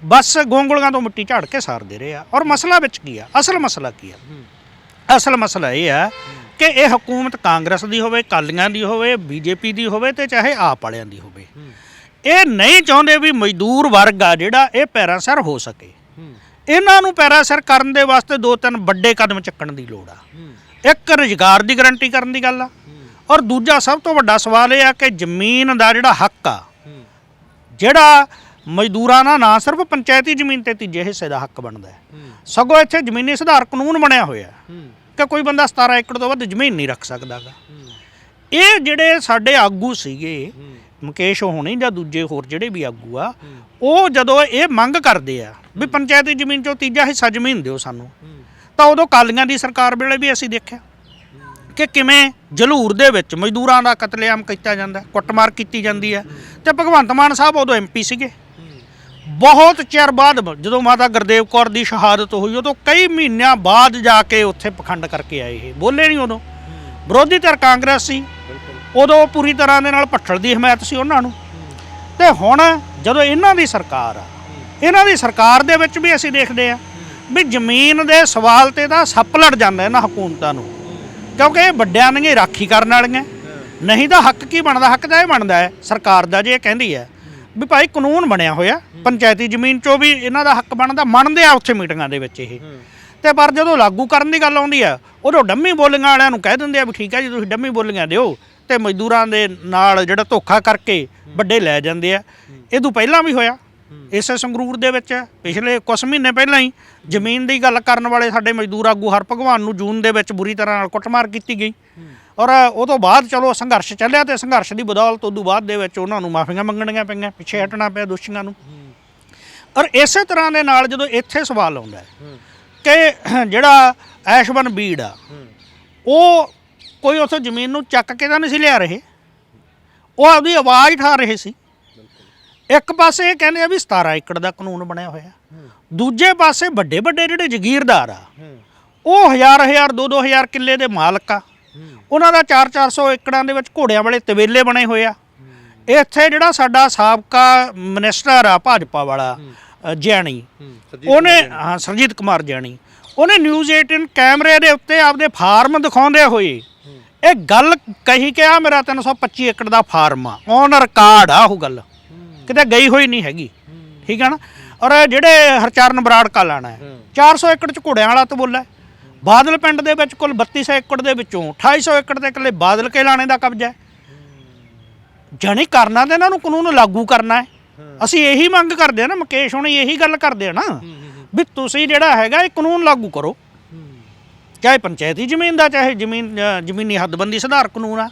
ਬਸ ਗੋਂਗਲੀਆਂ ਤੋਂ ਮਿੱਟੀ ਝਾੜ ਕੇ ਸਾਰਦੇ ਰਹੇ ਆ। ਔਰ ਮਸਲਾ ਵਿੱਚ ਕੀ ਆ? ਅਸਲ ਮਸਲਾ ਕੀ ਆ? ਅਸਲ ਮਸਲਾ ਇਹ ਆ ਕਿ ਇਹ ਹਕੂਮਤ ਕਾਂਗਰਸ ਦੀ ਹੋਵੇ ਕਾਲੀਆਂ ਦੀ ਹੋਵੇ, ਬੀਜੇਪੀ ਦੀ ਹੋਵੇ ਤੇ ਚਾਹੇ ਆਪ ਵਾਲਿਆਂ ਦੀ ਹੋਵੇ। ਇਹ ਨਹੀਂ ਚਾਹੁੰਦੇ ਵੀ ਮਜ਼ਦੂਰ ਵਰਗ ਆ ਜਿਹੜਾ ਇਹ ਪੈਰਾਂ ਸਿਰ ਹੋ ਸਕੇ। ਇਹਨਾਂ ਨੂੰ ਪੈਰਾਂ ਸਿਰ ਕਰਨ ਦੇ ਵਾਸਤੇ ਦੋ ਤਿੰਨ ਵੱਡੇ ਕਦਮ ਚੱਕਣ ਦੀ ਲੋੜ ਆ। ਇੱਕ ਰੁਜ਼ਗਾਰ ਦੀ ਗਾਰੰਟੀ ਕਰਨ ਦੀ ਗੱਲ ਆ। ਔਰ ਦੂਜਾ ਸਭ ਤੋਂ ਵੱਡਾ ਸਵਾਲ ਇਹ ਆ ਕਿ ਜ਼ਮੀਨ ਦਾ ਜਿਹੜਾ ਹੱਕ ਆ, ਜਿਹੜਾ ਮਜ਼ਦੂਰਾਂ ਦਾ ਨਾ ਸਿਰਫ ਪੰਚਾਇਤੀ ਜ਼ਮੀਨ ਤੇ ਤੀਜੇ ਹਿੱਸੇ ਦਾ ਹੱਕ ਬਣਦਾ ਹੈ। ਸਗੋਂ ਇੱਥੇ ਜ਼ਮੀਨੀ ਸੁਧਾਰ ਕਾਨੂੰਨ ਬਣਿਆ ਹੋਇਆ ਹੈ। ਕਿ ਕੋਈ ਬੰਦਾ 17 ਏਕੜ ਤੋਂ ਵੱਧ ਜ਼ਮੀਨ ਨਹੀਂ ਰੱਖ ਸਕਦਾਗਾ। ਇਹ ਜਿਹੜੇ ਸਾਡੇ ਆਗੂ ਸੀਗੇ ਮੁਕੇਸ਼ ਹੋਣੀ ਜਾਂ ਦੂਜੇ ਹੋਰ ਜਿਹੜੇ ਵੀ ਆਗੂ ਆ ਉਹ ਜਦੋਂ ਇਹ ਮੰਗ ਕਰਦੇ ਆ ਵੀ ਪੰਚਾਇਤੀ ਜ਼ਮੀਨ ਚੋਂ ਤੀਜਾ ਹਿੱਸਾ ਜ਼ਮੀਨ ਦਿਓ ਸਾਨੂੰ ਤਾਂ ਉਦੋਂ ਕਾਲੀਆਂ ਦੀ ਸਰਕਾਰ ਵੇਲੇ ਵੀ ਅਸੀਂ ਦੇਖਿਆ ਕਿ ਕਿਵੇਂ ਜਲੂਰ ਦੇ ਵਿੱਚ ਮਜ਼ਦੂਰਾਂ ਦਾ ਕਤਲੇਆਮ ਕੀਤਾ ਜਾਂਦਾ ਕੁੱਟਮਾਰ ਕੀਤੀ ਜਾਂਦੀ ਹੈ ਤੇ ਭਗਵੰਤ ਮਾਨ ਸਾਹਿਬ ਉਦੋਂ ਐਮਪੀ ਸੀਗੇ। ਬਹੁਤ ਚਿਰ ਬਾਅਦ ਜਦੋਂ ਮਾਤਾ ਗੁਰਦੇਵ ਕੌਰ ਦੀ ਸ਼ਹਾਦਤ ਹੋਈ ਉਦੋਂ ਕਈ ਮਹੀਨਿਆਂ ਬਾਅਦ ਜਾ ਕੇ ਉੱਥੇ ਪਖੰਡ ਕਰਕੇ ਆਏ ਇਹ। ਬੋਲੇ ਨਹੀਂ ਉਦੋਂ। ਵਿਰੋਧੀ ਧਿਰ ਕਾਂਗਰਸ ਸੀ। ਉਦੋਂ ਪੂਰੀ ਤਰ੍ਹਾਂ ਦੇ ਨਾਲ ਭੱਠਲ ਦੀ ਹਮਾਇਤ ਸੀ ਉਹਨਾਂ ਨੂੰ। ਤੇ ਹੁਣ ਜਦੋਂ ਇਹਨਾਂ ਦੀ ਸਰਕਾਰ ਆ ਇਹਨਾਂ ਦੀ ਸਰਕਾਰ ਦੇ ਵਿੱਚ ਵੀ ਅਸੀਂ ਦੇਖਦੇ ਆ ਵੀ ਜ਼ਮੀਨ ਦੇ ਸਵਾਲ ਤੇ ਤਾਂ ਸੱਪ ਲੜ ਜਾਂਦਾ ਇਹਨਾਂ ਹਕੂਮਤਾਂ ਨੂੰ। ਕਿਉਂਕਿ ਇਹ ਵੱਡਿਆਂ ਨੇ ਰਾਖੀ ਕਰਨ ਵਾਲੀਆਂ। ਨਹੀਂ ਤਾਂ ਹੱਕ ਕੀ ਬਣਦਾ? ਹੱਕ ਤਾਂ ਇਹ ਬਣਦਾ ਹੈ। ਸਰਕਾਰ ਦਾ ਜੇ ਇਹ ਕਹਿੰਦੀ ਹੈ ਵੀ ਭਾਈ ਕਾਨੂੰਨ ਬਣਿਆ ਹੋਇਆ ਪੰਚਾਇਤੀ ਜ਼ਮੀਨ 'ਚੋਂ ਵੀ ਇਹਨਾਂ ਦਾ ਹੱਕ ਬਣਦਾ ਮੰਨਦੇ ਆ ਉੱਥੇ ਮੀਟਿੰਗਾਂ ਦੇ ਵਿੱਚ ਇਹ। ਤੇ ਪਰ ਜਦੋਂ ਲਾਗੂ ਕਰਨ ਦੀ ਗੱਲ ਆਉਂਦੀ ਆ ਉਦੋਂ ਡੰਮੀ ਬੋਲੀਆਂ ਵਾਲਿਆਂ ਨੂੰ ਕਹਿ ਦਿੰਦੇ ਆ ਵੀ ਠੀਕ ਆ ਜੀ ਤੁਸੀਂ ਡੰਮੀ ਬੋਲੀਆਂ ਦਿਓ ਤੇ ਮਜ਼ਦੂਰਾਂ ਦੇ ਨਾਲ ਜਿਹੜਾ ਧੋਖਾ ਕਰਕੇ ਵੱਡੇ ਲੈ ਜਾਂਦੇ ਆ। ਇਹ ਤੋਂ ਪਹਿਲਾਂ ਵੀ ਹੋਇਆ ਇਸੇ ਸੰਗਰੂਰ ਦੇ ਵਿੱਚ ਪਿਛਲੇ ਕੁਝ ਮਹੀਨੇ ਪਹਿਲਾਂ ਹੀ ਜ਼ਮੀਨ ਦੀ ਗੱਲ ਕਰਨ ਵਾਲੇ ਸਾਡੇ ਮਜ਼ਦੂਰ ਆਗੂ ਹਰ ਭਗਵਾਨ ਨੂੰ ਜੂਨ ਦੇ ਵਿੱਚ ਬੁਰੀ ਤਰ੍ਹਾਂ ਨਾਲ ਕੁੱਟਮਾਰ ਕੀਤੀ ਗਈ। ਔਰ ਉਹ ਤੋਂ ਬਾਅਦ ਚਲੋ ਸੰਘਰਸ਼ ਚੱਲਿਆ ਤੇ ਸੰਘਰਸ਼ ਦੀ ਬਦੌਲਤ ਉਦੋਂ ਬਾਅਦ ਦੇ ਵਿੱਚ ਉਹਨਾਂ ਨੂੰ ਮਾਫੀਆਂ ਮੰਗਣੀਆਂ ਪਈਆਂ ਪਿੱਛੇ ਹਟਣਾ ਪਿਆ ਦੋਸ਼ੀਆਂ ਨੂੰ। ਔਰ ਇਸੇ ਤਰ੍ਹਾਂ ਦੇ ਨਾਲ ਜਦੋਂ ਇੱਥੇ ਸਵਾਲ ਆਉਂਦਾ ਹੈ ਕਿ [CLEARS THROAT] ਜਿਹੜਾ ਐਸ਼ਵਨ ਬੀੜ ਆ ਉਹ ਕੋਈ ਉਸ ਜ਼ਮੀਨ ਨੂੰ ਚੱਕ ਕੇ ਤਾਂ ਨਹੀਂ ਸੀ ਲਿਆ ਰਹੇ? ਉਹ ਆਪਦੀ ਆਵਾਜ਼ ਠਾ ਰਹੇ ਸੀ। ਇੱਕ ਪਾਸੇ ਇਹ ਕਹਿੰਦੇ ਆ ਵੀ 17 ਏਕੜ ਦਾ ਕਾਨੂੰਨ ਬਣਿਆ ਹੋਇਆ। ਦੂਜੇ ਪਾਸੇ ਵੱਡੇ ਵੱਡੇ ਜਿਹੜੇ ਜ਼ਗੀਰਦਾਰ ਆ ਉਹ ਹਜ਼ਾਰ ਹਜ਼ਾਰ ਦੋ ਦੋ ਹਜ਼ਾਰ ਕਿੱਲੇ ਦੇ ਮਾਲਕ ਆ। ਉਹਨਾਂ ਦਾ 4-400 ਏਕੜਾਂ ਦੇ ਵਿੱਚ ਘੋੜਿਆਂ ਵਾਲੇ ਤਵੇਲੇ ਬਣੇ ਹੋਏ ਆ। ਇੱਥੇ ਜਿਹੜਾ ਸਾਡਾ ਸਾਬਕਾ ਮਿਨਿਸਟਰ ਆ ਭਾਜਪਾ ਵਾਲਾ ਅ, ਜਿਆਣੀ ਉਹਨੇ ਹਾਂ ਸਰਜੀਤ ਕੁਮਾਰ ਜਿਆਣੀ ਉਹਨੇ ਨਿਊਜ਼ 18 ਕੈਮਰੇ ਦੇ ਉੱਤੇ ਆਪਦੇ ਫਾਰਮ ਦਿਖਾਉਂਦੇ ਹੋਏ ਇਹ ਗੱਲ ਕਹੀ ਕਿ ਆ ਮੇਰਾ 325 ਏਕੜ ਦਾ ਫਾਰਮ ਆ। ਔਨ ਰਿਕਾਰਡ ਆ ਉਹ ਗੱਲ। ਕਿਤੇ ਗਈ ਹੋਈ ਨਹੀਂ ਹੈਗੀ। ਠੀਕ ਹੈ ਨਾ? ਔਰ ਜਿਹੜੇ ਹਰਚਰਨ ਬਰਾੜ ਕਾ ਲਾਣਾ ਹੈ। 400 ਏਕੜ ਚ ਘੋੜਿਆਂ ਵਾਲਾ ਤਬੋਲਾ ਹੈ। ਬਾਦਲ ਪਿੰਡ ਦੇ ਵਿੱਚ ਕੁੱਲ 3200 ਏਕੜ ਦੇ ਵਿੱਚੋਂ 2800 ਏਕੜ ਦੇ ਇਕੱਲੇ ਬਾਦਲ ਕੇ ਲਾਣੇ ਦਾ ਕਬਜ਼ਾ ਹੈ। ਜਾਣੀ ਕਰਨਾ ਤੇ ਇਹਨਾਂ ਨੂੰ ਕਾਨੂੰਨ ਲਾਗੂ ਕਰਨਾ ਹੈ। ਅਸੀਂ ਇਹੀ ਮੰਗ ਕਰਦੇ ਆ ਨਾ ਮੁਕੇਸ਼ ਹੁਣੀ ਇਹੀ ਗੱਲ ਕਰਦੇ ਆ ਨਾ ਵੀ ਤੁਸੀਂ ਜਿਹੜਾ ਹੈਗਾ ਇਹ ਕਾਨੂੰਨ ਲਾਗੂ ਕਰੋ। ਚਾਹੇ ਪੰਚਾਇਤੀ ਜ਼ਮੀਨ ਦਾ ਚਾਹੇ ਜ਼ਮੀਨ ਜ਼ਮੀਨੀ ਹੱਦਬੰਦੀ ਸੁਧਾਰ ਕਾਨੂੰਨ ਆ।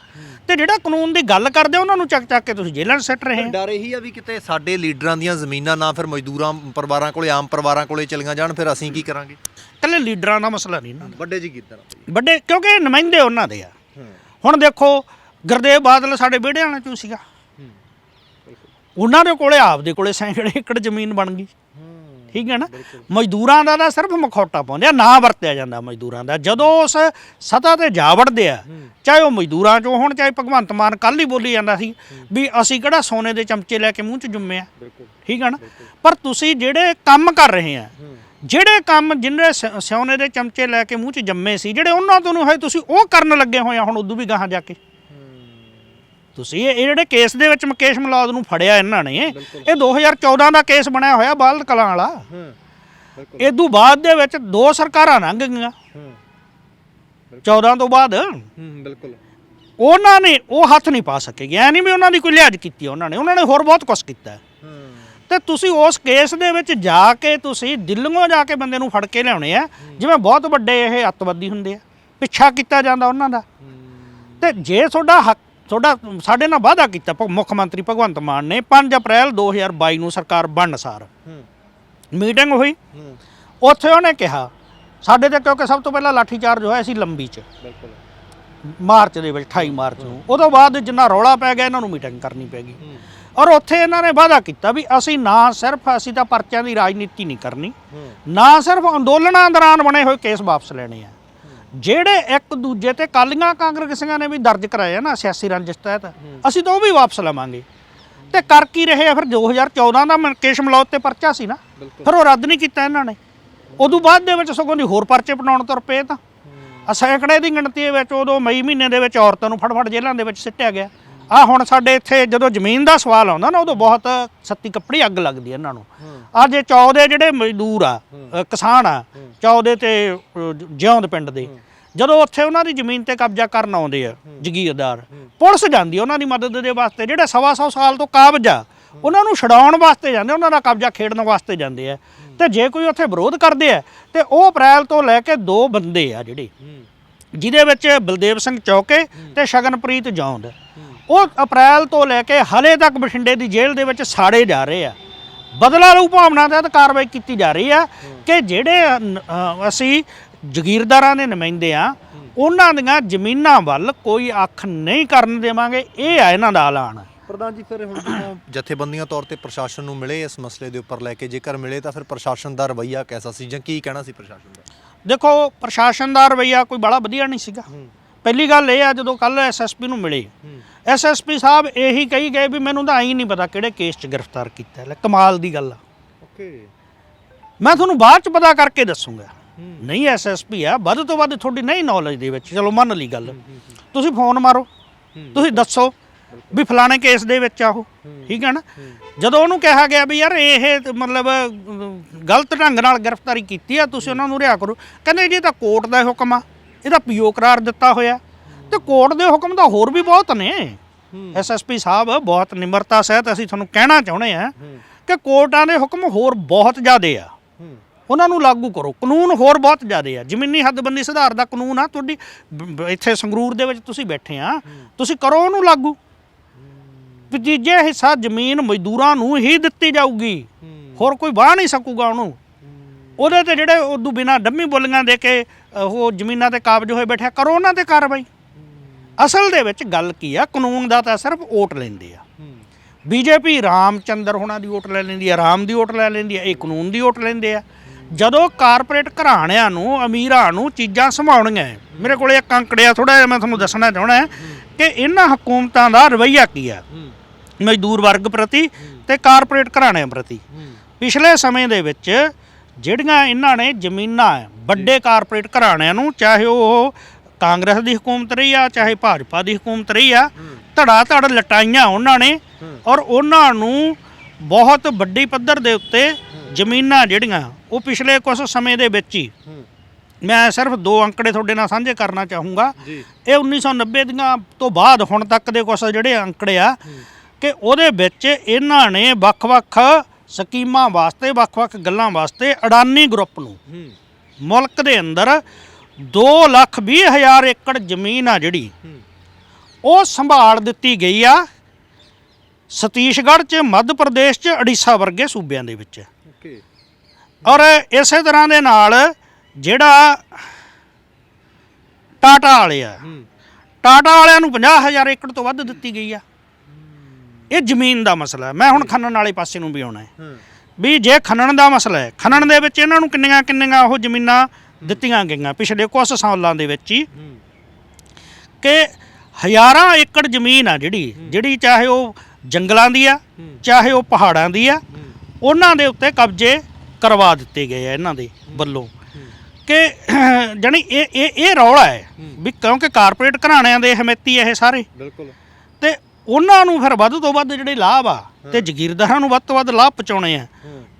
ਤੇ ਜਿਹੜਾ ਕਾਨੂੰਨ ਦੀ ਗੱਲ ਕਰਦੇ ਉਹਨਾਂ ਨੂੰ ਚੱਕ ਚੱਕ ਕੇ ਤੁਸੀਂ ਜੇਲ੍ਹਾਂ 'ਚ ਸਿੱਟ ਰਹੇ ਆ ਡਰ ਇਹੀ ਆ ਵੀ ਕਿਤੇ ਸਾਡੇ ਲੀਡਰਾਂ ਦੀਆਂ ਜ਼ਮੀਨਾਂ ਨਾ ਫਿਰ ਮਜ਼ਦੂਰਾਂ ਪਰਿਵਾਰਾਂ ਕੋਲੇ ਆਮ ਪਰਿਵਾਰਾਂ ਕੋਲੇ ਚਲੀਆਂ ਜਾਣ ਫਿਰ ਅਸੀਂ ਕੀ ਕਰਾਂਗੇ? ਇਕੱਲੇ ਲੀਡਰਾਂ ਦਾ ਮਸਲਾ ਨਹੀਂ ਨਾ। ਵੱਡੇ ਜੀ ਕਿਦਾਂ? ਵੱਡੇ ਕਿਉਂਕਿ ਇਹ ਨੁਮਾਇੰਦੇ ਉਹਨਾਂ ਦੇ ਆ। ਹੁਣ ਦੇਖੋ ਗੁਰਦੇਵ ਬਾਦਲ ਸਾਡੇ ਵਿਹੜੇ ਵਾਲਿਆਂ ਚੋਂ ਸੀਗਾ। ਉਹਨਾਂ ਦੇ ਕੋਲੇ ਆਪਦੇ ਕੋਲੇ ਸੈਂਕੜੇ ਏਕੜ ਜ਼ਮੀਨ ਬਣ ਗਈ। ਠੀਕ ਹੈ ਨਾ? ਮਜ਼ਦੂਰਾਂ ਦਾ ਤਾਂ ਸਿਰਫ ਮਖੌਟਾ ਪਾਉਂਦੇ ਆ ਨਾ ਵਰਤਿਆ ਜਾਂਦਾ ਮਜ਼ਦੂਰਾਂ ਦਾ। ਜਦੋਂ ਉਸ ਸਤਾ ਤੇ ਜਾ ਵੜਦੇ ਆ ਚਾਹੇ ਉਹ ਮਜ਼ਦੂਰਾਂ ਚੋਂ ਹੋਣ ਚਾਹੇ ਭਗਵੰਤ ਮਾਨ ਕੱਲ ਹੀ ਬੋਲੀ ਜਾਂਦਾ ਸੀ ਵੀ ਅਸੀਂ ਕਿਹੜਾ ਸੋਨੇ ਦੇ ਚਮਚੇ ਲੈ ਕੇ ਮੂੰਹ 'ਚ ਜੁੰਮੇ ਆ। ਠੀਕ ਹੈ ਨਾ? ਪਰ ਤੁਸੀਂ ਜਿਹੜੇ ਕੰਮ ਕਰ ਰਹੇ ਆ ਜਿਹੜੇ ਕੰਮ ਜਿੰਨੇ ਸ- ਸੋਨੇ ਦੇ ਚਮਚੇ ਲੈ ਕੇ ਮੂੰਹ 'ਚ ਜੰਮੇ ਸੀ ਜਿਹੜੇ ਉਹਨਾਂ ਤੋਂ ਨੂੰ ਹੈ ਤੁਸੀਂ ਉਹ ਕਰਨ ਲੱਗੇ ਹੋਏ ਹੁਣ ਉਦੋਂ ਵੀ ਗਾਹਾਂ ਜਾ ਕੇ। ਤੁਸੀਂ ਇਹ ਇਹ ਜਿਹੜੇ ਕੇਸ ਦੇ ਵਿੱਚ ਮੁਕੇਸ਼ ਮਲੌਦ ਨੂੰ ਫੜਿਆ ਇਹਨਾਂ ਨੇ ਇਹ 2014 ਦਾ ਕੇਸ ਬਣਿਆ ਹੋਇਆ ਬਾਲਦ ਕਲਾਂ ਵਾਲਾ। ਇਦੋਂ ਬਾਅਦ ਦੇ ਵਿੱਚ ਦੋ ਸਰਕਾਰਾਂ ਲੰਘ ਗਈਆਂ। 14 ਤੋਂ ਬਾਅਦ ਬਿਲਕੁਲ। ਉਹਨਾਂ ਨੇ ਉਹ ਹੱਥ ਨਹੀਂ ਪਾ ਸਕੇ। ਐ ਨਹੀਂ ਵੀ ਉਹਨਾਂ ਦੀ ਕੋਈ ਲਿਹਾਜ਼ ਕੀਤੀ ਉਹਨਾਂ ਨੇ ਉਹਨਾਂ ਨੇ ਹੋਰ ਬਹੁਤ ਕੁਝ ਕੀਤਾ। ਤੇ ਤੁਸੀਂ ਉਸ ਕੇਸ ਦੇ ਵਿੱਚ ਜਾ ਕੇ ਤੁਸੀਂ ਦਿੱਲੀੋਂ ਜਾ ਕੇ ਬੰਦੇ ਨੂੰ ਫੜ ਕੇ ਲਿਆਉਣੇ ਆ। ਜਿਵੇਂ ਬਹੁਤ ਵੱਡੇ ਇਹ ਅੱਤਵਾਦੀ ਹੁੰਦੇ ਆ। ਪਿੱਛਾ ਕੀਤਾ ਜਾਂਦਾ ਉਹਨਾਂ ਦਾ। ਤੇ ਜੇ ਤੁਹਾਡਾ ਹੱਕ ਤੁਹਾਡਾ ਸਾਡੇ ਨਾਲ ਵਾਅਦਾ ਕੀਤਾ ਮੁੱਖ ਮੰਤਰੀ ਭਗਵੰਤ ਮਾਨ ਨੇ 5 ਅਪ੍ਰੈਲ 2022 ਨੂੰ ਸਰਕਾਰ ਬਣਨ ਸਾਰ। ਮੀਟਿੰਗ ਹੋਈ। ਉੱਥੇ ਉਹਨੇ ਕਿਹਾ ਸਾਡੇ ਤੇ ਕਿਉਂਕਿ ਸਭ ਤੋਂ ਪਹਿਲਾਂ ਲਾਠੀ ਚਾਰਜ ਹੋਇਆ ਸੀ ਲੰਬੀ ਚ। ਬਿਲਕੁਲ। ਮਾਰਚ ਦੇ ਵਿੱਚ 28 ਮਾਰਚ ਨੂੰ। ਉਦੋਂ ਬਾਅਦ ਜਿੰਨਾ ਰੌਲਾ ਪੈ ਗਿਆ ਇਹਨਾਂ ਨੂੰ ਮੀਟਿੰਗ ਕਰਨੀ ਪੈ ਗਈ। ਔਰ ਉੱਥੇ ਇਹਨਾਂ ਨੇ ਵਾਅਦਾ ਕੀਤਾ ਵੀ ਅਸੀਂ ਨਾ ਸਿਰਫ ਅਸੀਂ ਤਾਂ ਪਰਚਿਆਂ ਦੀ ਰਾਜਨੀਤੀ ਨਹੀਂ ਕਰਨੀ। ਨਾ ਸਿਰਫ ਅੰਦੋਲਨਾਂ ਦੌਰਾਨ ਬਣੇ ਹੋਏ ਕੇਸ ਵਾਪਸ ਲੈਣੇ ਆ। ਜਿਹੜੇ ਇੱਕ ਦੂਜੇ ਤੇ ਕਾਲੀਆਂ ਕਾਂਗਰਸੀਆਂ ਨੇ ਵੀ ਦਰਜ ਕਰਾਏ ਆ ਨਾ ਸਿਆਸੀ ਰੰਜਿਸ਼ ਤਹਿਤ ਅਸੀਂ ਤਾਂ ਉਹ ਵੀ ਵਾਪਸ ਲਵਾਂਗੇ। ਤੇ ਕਰ ਕੀ ਰਹੇ ਆ ਫਿਰ? 2014 ਦਾ ਮਨਕੇਸ਼ ਮਲੌਤ ਤੇ ਪਰਚਾ ਸੀ ਨਾ। ਫਿਰ ਉਹ ਰੱਦ ਨਹੀਂ ਕੀਤਾ ਇਹਨਾਂ ਨੇ। ਉਦੋਂ ਬਾਅਦ ਦੇ ਵਿੱਚ ਸਗੋਂ ਦੀ ਹੋਰ ਪਰਚੇ ਬਣਾਉਣ ਤੁਰ ਪਏ ਤਾਂ। ਸੈਂਕੜੇ ਦੀ ਗਿਣਤੀ ਵਿੱਚ ਉਦੋਂ ਮਈ ਮਹੀਨੇ ਦੇ ਵਿੱਚ ਔਰਤਾਂ ਨੂੰ ਫੜ-ਫੜ ਜੇਲ੍ਹਾਂ ਦੇ ਵਿੱਚ ਸਿੱਟਿਆ ਗਿਆ। ਆ ਹੁਣ ਸਾਡੇ ਇੱਥੇ ਜਦੋਂ ਜ਼ਮੀਨ ਦਾ ਸਵਾਲ ਆਉਂਦਾ ਨਾ ਉਦੋਂ ਬਹੁਤ ਸੱਤੀ ਕੱਪੜੀ ਅੱਗ ਲੱਗਦੀ ਹੈ ਇਹਨਾਂ ਨੂੰ। ਆ ਜੇ ਚੌ ਦੇ ਜਿਹੜੇ ਮਜ਼ਦੂਰ ਆ ਅ, ਕਿਸਾਨ ਆ ਚੌ ਦੇ ਤੇ ਅ, ਜਿਉਂਦ ਪਿੰਡ ਦੇ। ਜਦੋਂ ਉੱਥੇ ਉਹਨਾਂ ਦੀ ਜ਼ਮੀਨ ਤੇ ਕਬਜ਼ਾ ਕਰਨ ਆਉਂਦੇ ਆ ਜਗੀਰਦਾਰ ਪੁਲਿਸ ਜਾਂਦੀ ਆ ਉਹਨਾਂ ਦੀ ਮਦਦ ਦੇ ਵਾਸਤੇ। ਜਿਹੜੇ ਸਵਾ ਸੌ ਸਾਲ ਤੋਂ ਕਾਬਜ ਆ ਉਹਨਾਂ ਨੂੰ ਛਡਾਉਣ ਵਾਸਤੇ ਜਾਂਦੇ ਉਹਨਾਂ ਦਾ ਕਬਜ਼ਾ ਖੇਡਣ ਵਾਸਤੇ ਜਾਂਦੇ ਆ। ਤੇ ਜੇ ਕੋਈ ਉੱਥੇ ਵਿਰੋਧ ਕਰਦੇ ਆ ਤੇ ਉਹ ਅਪ੍ਰੈਲ ਤੋਂ ਲੈ ਕੇ ਦੋ ਬੰਦੇ ਆ ਜਿਹੜੇ। ਜਿਹਦੇ ਵਿੱਚ ਬਲਦੇਵ ਸਿੰਘ ਚੌਕੇ ਤੇ ਸ਼ਗਨਪ੍ਰੀਤ ਜੌਂਦ। ਉਹ ਅਪ੍ਰੈਲ ਤੋਂ ਲੈ ਕੇ ਹਲੇ ਤੱਕ ਬਠਿੰਡੇ ਦੀ ਜੇਲ੍ਹ ਦੇ ਵਿੱਚ ਸਾੜੇ ਜਾ ਰਹੇ ਆ। ਬਦਲਾ ਲਊ ਭਾਵਨਾ ਤਹਿਤ ਕਾਰਵਾਈ ਕੀਤੀ ਜਾ ਰਹੀ ਆ ਕਿ ਜਿਹੜੇ ਅਸੀਂ ਜ਼ਗੀਰਦਾਰਾਂ ਦੇ ਨੁਮਾਇੰਦੇ ਆ ਉਹਨਾਂ ਦੀਆਂ ਜ਼ਮੀਨਾਂ ਵੱਲ ਕੋਈ ਅੱਖ ਨਹੀਂ ਕਰਨ ਦੇਵਾਂਗੇ ਇਹ ਆ ਇਹਨਾਂ ਦਾ ਐਲਾਨ। ਪ੍ਰਧਾਨ ਜੀ ਫਿਰ ਹੁਣ ਜਦੋਂ ਜਥੇਬੰਦੀਆਂ ਤੌਰ ਤੇ ਪ੍ਰਸ਼ਾਸਨ ਨੂੰ ਮਿਲੇ ਇਸ ਮਸਲੇ ਦੇ ਉੱਪਰ ਲੈ ਕੇ ਜੇਕਰ ਮਿਲੇ ਤਾਂ ਫਿਰ ਪ੍ਰਸ਼ਾਸਨ ਦਾ ਰਵੱਈਆ ਕੈਸਾ ਸੀ ਜਾਂ ਕੀ ਕਹਿਣਾ ਸੀ ਪ੍ਰਸ਼ਾਸਨ ਦਾ? ਦੇਖੋ ਪ੍ਰਸ਼ਾਸਨ ਦਾ ਰਵੱਈਆ ਕੋਈ ਬੜਾ ਵਧੀਆ ਨਹੀਂ ਸੀਗਾ। ਪਹਿਲੀ ਗੱਲ ਇਹ ਆ ਜਦੋਂ ਕੱਲ ਐਸਐਸਪੀ ਨੂੰ ਮਿਲੇ ਐਸਐਸਪੀ ਸਾਹਿਬ ਇਹੀ ਕਹੀ ਗਏ ਵੀ ਮੈਨੂੰ ਤਾਂ ਆਈ ਨਹੀਂ ਪਤਾ ਕਿਹੜੇ ਕੇਸ 'ਚ ਗ੍ਰਿਫਤਾਰ ਕੀਤਾ ਲੈ ਕਮਾਲ ਦੀ ਗੱਲ ਆ। ਓਕੇ। ਮੈਂ ਤੁਹਾਨੂੰ ਬਾਅਦ 'ਚ ਪਤਾ ਕਰਕੇ ਦੱਸੂਗਾ। ਨਹੀਂ ਐਸਐਸਪੀ ਆ ਵੱਧ ਤੋਂ ਵੱਧ ਤੁਹਾਡੀ ਨਹੀਂ ਨੌਲੇਜ ਦੇ ਵਿੱਚ ਚਲੋ ਮੰਨ ਲਈ ਗੱਲ। ਤੁਸੀਂ ਫੋਨ ਮਾਰੋ ਤੁਸੀਂ ਦੱਸੋ ਵੀ ਫਲਾਣੇ ਕੇਸ ਦੇ ਵਿੱਚ ਆ ਉਹ ਠੀਕ ਹੈ ਨਾ? ਜਦੋਂ ਉਹਨੂੰ ਕਿਹਾ ਗਿਆ ਵੀ ਯਾਰ ਇਹ ਮਤਲਬ ਗਲਤ ਢੰਗ ਨਾਲ ਗ੍ਰਿਫਤਾਰੀ ਕੀਤੀ ਆ ਤੁਸੀਂ ਉਹਨਾਂ ਨੂੰ ਰਿਹਾ ਕਰੋ। ਕਹਿੰਦੇ ਜੀ ਇਹ ਤਾਂ ਕੋਰਟ ਦਾ ਹੁਕਮ ਆ ਇਹਦਾ ਪੀਓ ਕਰਾਰ ਦਿੱਤਾ ਹੋਇਆ। ਤੇ ਕੋਰਟ ਦੇ ਹੁਕਮ ਤਾਂ ਹੋਰ ਵੀ ਬਹੁਤ ਨੇ। ਐਸਐਸਪੀ ਸਾਹਿਬ ਬਹੁਤ ਨਿਮਰਤਾ ਸਹਿਤ ਅਸੀਂ ਤੁਹਾਨੂੰ ਕਹਿਣਾ ਚਾਹੁੰਦੇ ਆ ਕਿ ਕੋਰਟਾਂ ਦੇ ਹੁਕਮ ਹੋਰ ਬਹੁਤ ਜ਼ਿਆਦੇ ਆ। ਉਹਨਾਂ ਨੂੰ ਲਾਗੂ ਕਰੋ। ਕਾਨੂੰਨ ਹੋਰ ਬਹੁਤ ਜ਼ਿਆਦੇ ਆ। ਜ਼ਮੀਨੀ ਹੱਦਬੰਦੀ ਸੁਧਾਰ ਦਾ ਕਾਨੂੰਨ ਆ। ਤੁਹਾਡੀ ਇੱਥੇ ਸੰਗਰੂਰ ਦੇ ਵਿੱਚ ਤੁਸੀਂ ਬੈਠੇ ਆ। ਤੁਸੀਂ ਕਰੋ ਉਹਨੂੰ ਲਾਗੂ। ਤੀਜੇ ਹਿੱਸਾ ਜ਼ਮੀਨ ਮਜ਼ਦੂਰਾਂ ਨੂੰ ਹੀ ਦਿੱਤੀ ਜਾਊਗੀ। ਹੋਰ ਕੋਈ ਵਾਹ ਨਹੀਂ ਸਕੂਗਾ ਉਹਨੂੰ। ਉਹਦੇ ਤੇ ਜਿਹੜੇ ਉਦੋਂ ਬਿਨਾ ਡੰਮੀ ਬੋਲੀਆਂ ਦੇ ਕੇ ਉਹ ਜ਼ਮੀਨਾਂ ਤੇ ਕਾਬਜ ਹੋਏ ਬੈਠੇ ਆ, ਕਰੋ ਉਹਨਾਂ ਤੇ ਕਾਰਵਾਈ। ਅਸਲ ਦੇ ਵਿੱਚ ਗੱਲ ਕੀ ਆ? ਕਾਨੂੰਨ ਦਾ ਤਾਂ ਸਿਰਫ ਓਟ ਲੈਂਦੇ ਆ। ਬੀਜੇਪੀ ਰਾਮਚੰਦਰ ਹੋਣਾ ਦੀ ਓਟ ਲੈ ਲੈਂਦੀ ਆ ਰਾਮ ਦੀ ਓਟ ਲੈ ਲੈਂਦੀ ਆ ਇਹ ਕਾਨੂੰਨ ਦੀ ਓਟ ਲੈਂਦੇ ਆ। ਜਦੋਂ ਕਾਰਪੋਰੇਟ ਘਰਾਣਿਆਂ ਨੂੰ ਅਮੀਰਾਂ ਨੂੰ ਚੀਜ਼ਾਂ ਸੰਭਾਉਣੀਆਂ। ਮੇਰੇ ਕੋਲੇ ਇੱਕ ਅੰਕੜਿਆ ਥੋੜਾ ਜਿਹਾ ਮੈਂ ਤੁਹਾਨੂੰ ਦੱਸਣਾ ਚਾਹਣਾ ਹੈ ਕਿ ਇਹਨਾਂ ਹਕੂਮਤਾਂ ਦਾ ਰਵੱਈਆ ਕੀ ਆ? ਮਜ਼ਦੂਰ ਵਰਗ ਪ੍ਰਤੀ ਤੇ ਕਾਰਪੋਰੇਟ ਘਰਾਣਿਆਂ ਪ੍ਰਤੀ। ਪਿਛਲੇ ਸਮੇਂ ਦੇ ਵਿੱਚ ਜਿਹੜੀਆਂ ਇਹਨਾਂ ਨੇ ਜ਼ਮੀਨਾਂ ਵੱਡੇ ਕਾਰਪੋਰੇਟ ਘਰਾਣਿਆਂ ਨੂੰ ਚਾਹੇ ਉਹ ਕਾਂਗਰਸ ਦੀ ਹਕੂਮਤ ਰਹੀ ਆ ਚਾਹੇ ਭਾਜਪਾ ਦੀ ਹਕੂਮਤ ਰਹੀ ਆ ਧੜਾ ਧੜ ਲਟਾਈਆਂ ਉਹਨਾਂ ਨੇ ਔਰ ਉਹਨਾਂ ਨੂੰ ਬਹੁਤ ਵੱਡੀ ਪੱਧਰ ਦੇ ਉੱਤੇ ਜ਼ਮੀਨਾਂ ਜਿਹੜੀਆਂ ਉਹ ਪਿਛਲੇ ਕੁਝ ਸਮੇਂ ਦੇ ਵਿੱਚ ਹੀ ਮੈਂ ਸਿਰਫ ਦੋ ਅੰਕੜੇ ਤੁਹਾਡੇ ਨਾਲ ਸਾਂਝੇ ਕਰਨਾ ਚਾਹੂੰਗਾ। ਇਹ 1990 ਦੀਆਂ ਤੋਂ ਬਾਅਦ ਹੁਣ ਤੱਕ ਦੇ ਕੁਝ ਜਿਹੜੇ ਅੰਕੜੇ ਆ ਕਿ ਉਹਦੇ ਵਿੱਚ ਇਹਨਾਂ ਨੇ ਵੱਖ-ਵੱਖ ਸਕੀਮਾਂ ਵਾਸਤੇ ਵੱਖ-ਵੱਖ ਗੱਲਾਂ ਵਾਸਤੇ ਅਡਾਨੀ ਗਰੁੱਪ ਨੂੰ ਮੁਲਕ ਦੇ ਅੰਦਰ 2 ਲੱਖ 20 ਹਜ਼ਾਰ ਏਕੜ ਜ਼ਮੀਨ ਆ ਜਿਹੜੀ ਉਹ ਸੰਭਾਲ ਦਿੱਤੀ ਗਈ ਆ ਸਤੀਸ਼ਗੜ੍ਹ 'ਚ ਮੱਧ ਪ੍ਰਦੇਸ਼ 'ਚ ਉੜੀਸਾ ਵਰਗੇ ਸੂਬਿਆਂ ਦੇ ਵਿੱਚ। ਓਕੇ। ਔਰ ਇਸੇ ਤਰ੍ਹਾਂ ਦੇ ਨਾਲ ਜਿਹੜਾ ਟਾਟਾ ਵਾਲੇ ਆ ਟਾਟਾ ਵਾਲਿਆਂ ਨੂੰ 50000 ਏਕੜ ਤੋਂ ਵੱਧ ਦਿੱਤੀ ਗਈ ਆ। ਇਹ ਜ਼ਮੀਨ ਦਾ ਮਸਲਾ ਮੈਂ ਹੁਣ ਖਨਨ ਵਾਲੇ ਪਾਸੇ ਨੂੰ ਵੀ ਆਉਣਾ ਹੈ। ਵੀ ਜੇ ਖਨਨ ਦਾ ਮਸਲਾ ਹੈ ਖਨਨ ਦੇ ਵਿੱਚ ਇਹਨਾਂ ਨੂੰ ਕਿੰਨੀਆਂ ਕਿੰਨੀਆਂ ਉਹ ਜ਼ਮੀਨਾਂ ਦਿੱਤੀਆਂ ਗਈਆਂ। ਪਿਛਲੇ ਕੁਝ ਸਾਲਾਂ ਦੇ ਵਿੱਚ ਹੀ ਕਿ ਹਜ਼ਾਰਾਂ ਏਕੜ ਜ਼ਮੀਨ ਆ ਜਿਹੜੀ ਜਿਹੜੀ ਚਾਹੇ ਉਹ ਜੰਗਲਾਂ ਦੀ ਆ ਚਾਹੇ ਉਹ ਪਹਾੜਾਂ ਦੀ ਆ ਉਹਨਾਂ ਦੇ ਉੱਤੇ ਕਬਜ਼ੇ ਕਰਵਾ ਦਿੱਤੇ ਗਏ ਆ ਇਹਨਾਂ ਦੇ ਵੱਲੋਂ। ਕਿ ਜਾਣੀ ਇਹ ਇਹ ਇਹ ਰੌਲਾ ਹੈ ਵੀ ਕਿਉਂਕਿ ਕਾਰਪੋਰੇਟ ਘਰਾਣਿਆਂ ਦੇ ਹਮੇਤੀ ਇਹ ਸਾਰੇ। ਬਿਲਕੁਲ। ਤੇ ਉਹਨਾਂ ਨੂੰ ਫਿਰ ਵੱਧ ਤੋਂ ਵੱਧ ਜਿਹੜੇ ਲਾਭ ਆ ਤੇ ਜ਼ਗੀਰਦਾਰਾਂ ਨੂੰ ਵੱਧ ਤੋਂ ਵੱਧ ਲਾਭ ਪਹੁੰਚਾਉਣੇ ਆ।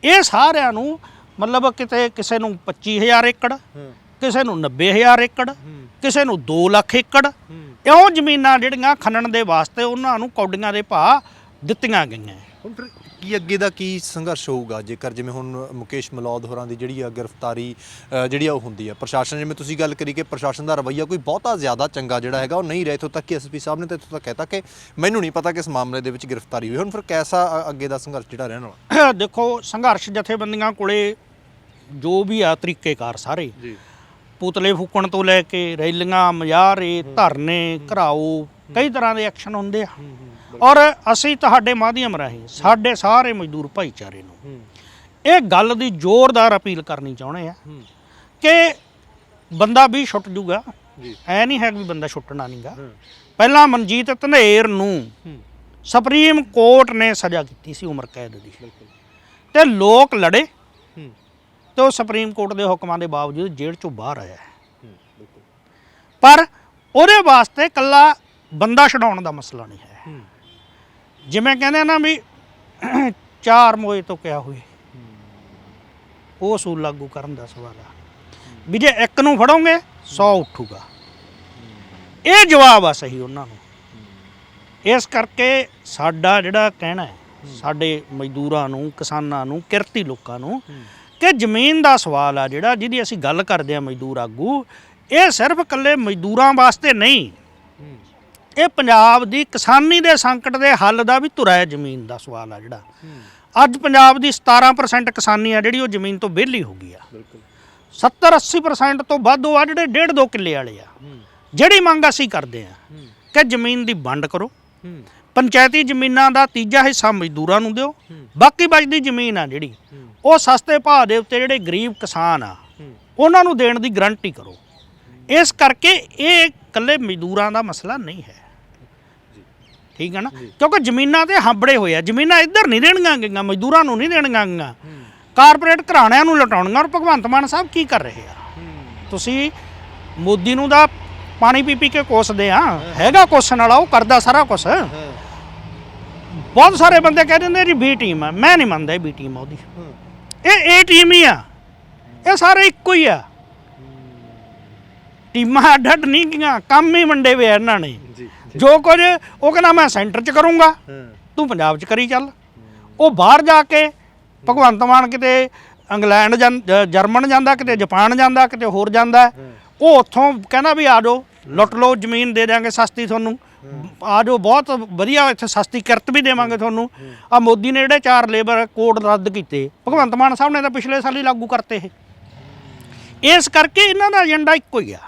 ਇਹ ਸਾਰਿਆਂ ਨੂੰ ਮਤਲਬ ਕਿਤੇ ਕਿਸੇ ਨੂੰ 25000 ਏਕੜ ਕਿਸੇ ਨੂੰ 90000 ਏਕੜ ਕਿਸੇ ਨੂੰ 2 ਲੱਖ ਏਕੜ ਇਉਂ ਜ਼ਮੀਨਾਂ ਜਿਹੜੀਆਂ ਖਨਣ ਦੇ ਵਾਸਤੇ ਉਹਨਾਂ ਨੂੰ ਕੌਡੀਆਂ ਦੇ ਭਾਅ ਦਿੱਤੀਆਂ ਗਈਆਂ। ਹੁਣ ਫਿਰ ਕੀ ਅੱਗੇ ਦਾ ਕੀ ਸੰਘਰਸ਼ ਹੋਊਗਾ? ਜੇਕਰ ਜਿਵੇਂ ਹੁਣ ਮੁਕੇਸ਼ ਮਲੌਦ ਹੋਰਾਂ ਦੀ ਜਿਹੜੀ ਆ ਗ੍ਰਿਫਤਾਰੀ ਜਿਹੜੀ ਆ ਉਹ ਹੁੰਦੀ ਆ। ਪ੍ਰਸ਼ਾਸਨ ਜਿਵੇਂ ਤੁਸੀਂ ਗੱਲ ਕਰੀ ਕਿ ਪ੍ਰਸ਼ਾਸਨ ਦਾ ਰਵੱਈਆ ਕੋਈ ਬਹੁਤਾ ਜ਼ਿਆਦਾ ਚੰਗਾ ਜਿਹੜਾ ਹੈਗਾ ਉਹ ਨਹੀਂ ਰਿਹਾ। ਇੱਥੋਂ ਤੱਕ ਕਿ ਐਸਪੀ ਸਾਹਿਬ ਨੇ ਤਾਂ ਇੱਥੋਂ ਤੱਕ ਕਹਿਤਾ ਕਿ ਮੈਨੂੰ ਨਹੀਂ ਪਤਾ ਕਿ ਇਸ ਮਾਮਲੇ ਦੇ ਵਿੱਚ ਗ੍ਰਿਫਤਾਰੀ ਹੋਈ। ਹੁਣ ਫਿਰ ਕੈਸਾ ਅੱਗੇ ਦਾ ਸੰਘਰਸ਼ ਜਿਹੜਾ ਰਹਿਣ ਵਾਲਾ? ਦੇਖੋ ਸੰਘਰਸ਼ ਜਥੇਬੰਦੀਆਂ ਕੋਲੇ ਜੋ ਵੀ ਆ ਤਰੀਕੇਕਾਰ ਸਾਰੇ। ਜੀ। ਪੁਤਲੇ ਫੂਕਣ ਤੋਂ ਲੈ ਕੇ ਰੈਲੀਆਂ ਮਜ਼ਾਰੇ ਧਰਨੇ ਘਰਾਓ ਕਈ ਤਰ੍ਹਾਂ ਦੇ ਐਕਸ਼ਨ ਹੁੰਦੇ ਆ। ਔਰ ਅਸੀਂ ਤੁਹਾਡੇ ਮਾਧਿਅਮ ਰਾਹੀਂ ਸਾਡੇ ਸਾਰੇ ਮਜ਼ਦੂਰ ਭਾਈਚਾਰੇ ਨੂੰ ਇਹ ਗੱਲ ਦੀ ਜ਼ੋਰਦਾਰ ਅਪੀਲ ਕਰਨੀ ਚਾਹੁੰਦੇ ਆ ਕਿ ਬੰਦਾ ਵੀ ਛੁੱਟ ਜੂਗਾ। ਐ ਨਹੀਂ ਹੈ ਵੀ ਬੰਦਾ ਛੁੱਟਣਾ ਨਹੀਂਗਾ। ਪਹਿਲਾਂ ਮਨਜੀਤ ਧਨੇਰ ਨੂੰ ਸੁਪਰੀਮ ਕੋਰਟ ਨੇ ਸਜ਼ਾ ਕੀਤੀ ਸੀ ਉਮਰ ਕੈਦ ਦੀ। ਤੇ ਲੋਕ ਲੜੇ। ਤੇ ਉਹ ਸੁਪਰੀਮ ਕੋਰਟ ਦੇ ਹੁਕਮਾਂ ਦੇ ਬਾਵਜੂਦ ਜੇਲ੍ਹ ਚੋਂ ਬਾਹਰ ਆਇਆ ਹੈ। ਪਰ ਉਹਦੇ ਵਾਸਤੇ ਕੱਲਾ ਬੰਦਾ ਛਡਾਉਣ ਦਾ ਮਸਲਾ ਨਹੀਂ ਹੈ। ਜਿਵੇਂ ਕਹਿੰਦੇ ਨਾ ਵੀ ਚਾਰ ਮੋਏ ਤੋਂ ਕਿਆ ਹੋਏ। ਉਹ ਅਸੂਲ ਲਾਗੂ ਕਰਨ ਦਾ ਸਵਾਲ ਆ। ਵੀ ਜੇ ਇੱਕ ਨੂੰ ਫੜੋਗੇ 100 ਉੱਠੂਗਾ। ਇਹ ਜਵਾਬ ਆ ਸਹੀ ਉਹਨਾਂ ਨੂੰ। ਇਸ ਕਰਕੇ ਸਾਡਾ ਜਿਹੜਾ ਕਹਿਣਾ ਹੈ ਸਾਡੇ ਮਜ਼ਦੂਰਾਂ ਨੂੰ ਕਿਸਾਨਾਂ ਨੂੰ ਕਿਰਤੀ ਲੋਕਾਂ ਨੂੰ ਕਿ ਜ਼ਮੀਨ ਦਾ ਸਵਾਲ ਆ ਜਿਹੜਾ ਜਿਹਦੀ ਅਸੀਂ ਗੱਲ ਕਰਦੇ ਆ ਮਜ਼ਦੂਰ ਆਗੂ ਇਹ ਸਿਰਫ ਇਕੱਲੇ ਮਜ਼ਦੂਰਾਂ ਵਾਸਤੇ ਨਹੀਂ। ਇਹ ਪੰਜਾਬ ਦੀ ਕਿਸਾਨੀ ਦੇ ਸੰਕਟ ਦੇ ਹੱਲ ਦਾ ਵੀ ਧੁਰਾ ਹੈ ਜ਼ਮੀਨ ਦਾ ਸਵਾਲ ਆ ਜਿਹੜਾ। ਅੱਜ ਪੰਜਾਬ ਦੀ 17% ਕਿਸਾਨੀ ਆ ਜਿਹੜੀ ਉਹ ਜ਼ਮੀਨ ਤੋਂ ਵਿਹਲੀ ਹੋ ਗਈ ਆ। ਬਿਲਕੁਲ। 70 80% ਤੋਂ ਵੱਧ ਉਹ ਆ ਜਿਹੜੇ ਡੇਢ ਦੋ ਕਿੱਲੇ ਵਾਲੇ ਆ। ਜਿਹੜੀ ਮੰਗ ਅਸੀਂ ਕਰਦੇ ਆ ਕਿ ਜ਼ਮੀਨ ਦੀ ਵੰਡ ਕਰੋ। ਪੰਚਾਇਤੀ ਜ਼ਮੀਨਾਂ ਦਾ ਤੀਜਾ ਹਿੱਸਾ ਮਜ਼ਦੂਰਾਂ ਨੂੰ ਦਿਓ। ਬਾਕੀ ਬਚਦੀ ਜ਼ਮੀਨ ਆ ਜਿਹੜੀ ਉਹ ਸਸਤੇ ਭਾਅ ਦੇ ਉੱਤੇ ਜਿਹੜੇ ਗਰੀਬ ਕਿਸਾਨ ਆ ਉਹਨਾਂ ਨੂੰ ਦੇਣ ਦੀ ਗਰੰਟੀ ਕਰੋ। ਇਸ ਕਰਕੇ ਇਹ ਇਕੱਲੇ ਮਜ਼ਦੂਰਾਂ ਦਾ ਮਸਲਾ ਨਹੀਂ ਹੈ। ਠੀਕ ਹੈ ਨਾ? ਕਿਉਂਕਿ ਜ਼ਮੀਨਾਂ ਤੇ ਹਾਂਬੜੇ ਹੋਏ ਆ। ਜ਼ਮੀਨਾਂ ਇੱਧਰ ਨਹੀਂ ਦੇਣੀਆਂ ਗਈਆਂ ਮਜ਼ਦੂਰਾਂ ਨੂੰ ਨਹੀਂ ਦੇਣੀਆਂ ਗਈਆਂ। ਕਾਰਪੋਰੇਟ ਘਰਾਣਿਆਂ ਨੂੰ ਲਟਾਉਣੀਆਂ ਔਰ ਭਗਵੰਤ ਮਾਨ ਸਾਹਿਬ ਕੀ ਕਰ ਰਹੇ ਆ? ਤੁਸੀਂ ਮੋਦੀ ਨੂੰ ਦਾ ਪਾਣੀ ਪੀ ਪੀ ਕੇ ਕੋਸਦੇ ਆ। ਹੈਗਾ ਕੋਸਣ ਵਾਲਾ ਉਹ ਕਰਦਾ ਸਾਰਾ ਕੁਝ ਬਹੁਤ ਸਾਰੇ ਬੰਦੇ ਕਹਿ ਦਿੰਦੇ ਜੀ ਬੀ ਟੀਮ ਆ। ਮੈਂ ਨਹੀਂ ਮੰਨਦਾ ਇਹ ਬੀ ਟੀਮ ਆ ਉਹਦੀ। ਇਹ ਏ ਟੀਮ ਹੀ ਆ। ਇਹ ਸਾਰੇ ਇੱਕੋ ਹੀ ਆ। ਟੀਮਾਂ ਅੱਡ ਅੱਡ ਨਹੀਂ ਗੀਆਂ ਕੰਮ ਹੀ ਵੰਡੇ ਵੇ ਇਹਨਾਂ ਨੇ। ਜੀ ਕੁਝ ਉਹ ਕਹਿੰਦਾ ਮੈਂ ਸੈਂਟਰ 'ਚ ਕਰੂੰਗਾ। ਤੂੰ ਪੰਜਾਬ 'ਚ ਕਰੀ ਚੱਲ। ਉਹ ਬਾਹਰ ਜਾ ਕੇ ਭਗਵੰਤ ਮਾਨ ਕਿਤੇ ਇੰਗਲੈਂਡ ਜਰਮਨ ਜਾਂਦਾ ਕਿਤੇ ਜਾਪਾਨ ਜਾਂਦਾ ਕਿਤੇ ਹੋਰ ਜਾਂਦਾ। ਉਹ ਉੱਥੋਂ ਕਹਿੰਦਾ ਵੀ ਆ ਜਾਓ ਲੁੱਟ ਲਓ ਜ਼ਮੀਨ ਦੇ ਦਿਆਂਗੇ ਸਸਤੀ ਤੁਹਾਨੂੰ। ਆ ਜਾਓ ਬਹੁਤ ਵਧੀਆ ਇੱਥੇ ਸਸਤੀ ਕਿਰਤ ਵੀ ਦੇਵਾਂਗੇ ਤੁਹਾਨੂੰ। ਆ ਮੋਦੀ ਨੇ ਜਿਹੜੇ ਚਾਰ ਲੇਬਰ ਕੋਡ ਰੱਦ ਕੀਤੇ, ਭਗਵੰਤ ਮਾਨ ਸਾਹਿਬ ਨੇ ਤਾਂ ਪਿਛਲੇ ਸਾਲ ਹੀ ਲਾਗੂ ਕਰਤੇ ਇਹ। ਇਸ ਕਰਕੇ ਇਹਨਾਂ ਦਾ ਏਜੰਡਾ ਇੱਕੋ ਹੀ ਆ।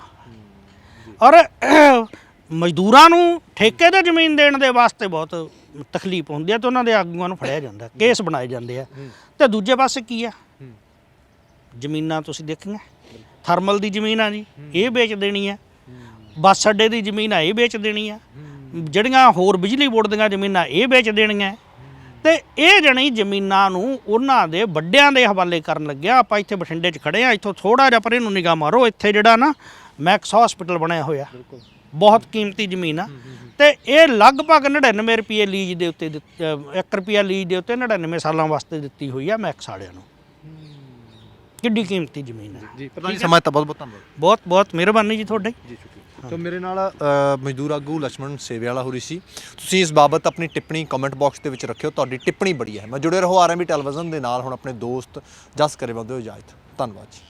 ਔਰ ਮਜ਼ਦੂਰਾਂ ਨੂੰ ਠੇਕੇ ਤੇ ਜ਼ਮੀਨ ਦੇਣ ਦੇ ਵਾਸਤੇ ਬਹੁਤ ਤਕਲੀਫ ਹੁੰਦੀ ਹੈ ਤੇ ਉਹਨਾਂ ਦੇ ਆਗੂਆਂ ਨੂੰ ਫੜਿਆ ਜਾਂਦਾ, ਕੇਸ ਬਣਾਏ ਜਾਂਦੇ ਆ। ਤੇ ਦੂਜੇ ਪਾਸੇ ਕੀ ਆ? ਜ਼ਮੀਨਾਂ ਤੁਸੀਂ ਦੇਖੀਆਂ? ਥਰਮਲ ਦੀ ਜ਼ਮੀਨ ਆ ਜੀ, ਇਹ ਵੇਚ ਦੇਣੀ ਆ। ਬੱਸ ਅੱਡੇ ਦੀ ਜ਼ਮੀਨ ਆ ਇਹ ਵੇਚ ਦੇਣੀ ਆ। ਜਿਹੜੀਆਂ ਹੋਰ ਬਿਜਲੀ ਬੋਰਡ ਦੀਆਂ ਜ਼ਮੀਨਾਂ ਇਹ ਵੇਚ ਦੇਣੀਆਂ। ਤੇ ਇਹ ਜਣੀ ਜ਼ਮੀਨਾਂ ਨੂੰ ਉਹਨਾਂ ਦੇ ਵੱਡਿਆਂ ਦੇ ਹਵਾਲੇ ਕਰਨ ਲੱਗਿਆ। ਆਪਾਂ ਇੱਥੇ ਬਠਿੰਡੇ 'ਚ ਖੜੇ ਆ ਇੱਥੋਂ ਥੋੜਾ ਜਿਹਾ ਪਰੇ ਨੂੰ ਨਿਗਾਹ ਮਾਰੋ। ਇੱਥੇ ਜਿਹੜਾ ਨਾ ਮੈਕਸ ਹਸਪੀਟਲ ਬਣਿਆ ਹੋਇਆ। ਬਹੁਤ ਕੀਮਤੀ ਜ਼ਮੀਨ ਆ। ਤੇ ਇਹ ਲਗਭਗ 99 ਰੁਪਏ ਲੀਜ਼ ਦੇ ਉੱਤੇ 1 ਰੁਪਿਆ ਲੀਜ਼ ਦੇ ਉੱਤੇ 99 ਸਾਲਾਂ ਵਾਸਤੇ ਦਿੱਤੀ ਹੋਈ ਆ ਮੈਕਸ ਵਾਲਿਆਂ ਨੂੰ। ਕਿੱਡੀ ਕੀਮਤੀ ਜ਼ਮੀਨ ਹੈ ਜੀ ਪ੍ਰਧਾਨ ਜੀ ਸਮਾਂ ਤਾਂ ਬਹੁਤ ਬਹੁਤ ਧੰਨਵਾਦ। ਬਹੁਤ ਬਹੁਤ ਮਿਹਰਬਾਨੀ ਜੀ ਤੁਹਾਡੀ। ਜੀ ਤੋ ਮੇਰੇ ਨਾਲ ਮਜ਼ਦੂਰ ਆਗੂ ਲక్ష్మణ ਸੇਵੇਵਾਲਾ ਹੋਰੀ ਸੀ। ਤੁਸੀਂ ਇਸ ਬਾਬਤ ਆਪਣੀ ਟਿੱਪਣੀ ਕਮੈਂਟ ਬਾਕਸ ਦੇ ਵਿੱਚ ਰੱਖਿਓ, ਤੁਹਾਡੀ ਟਿੱਪਣੀ ਬੜੀ ਹੈ। ਮੈਂ ਜੁੜੇ ਰਹੋ ਆਰਐਮਬੀ ਟੈਲੀਵਿਜ਼ਨ ਦੇ ਨਾਲ, ਹੁਣ ਆਪਣੇ ਦੋਸਤ ਜਸ ਕਰੇ ਬੰਦੇ ਹੋ ਇਜਾਜ਼ਤ ਧੰਨਵਾਦ ਜੀ।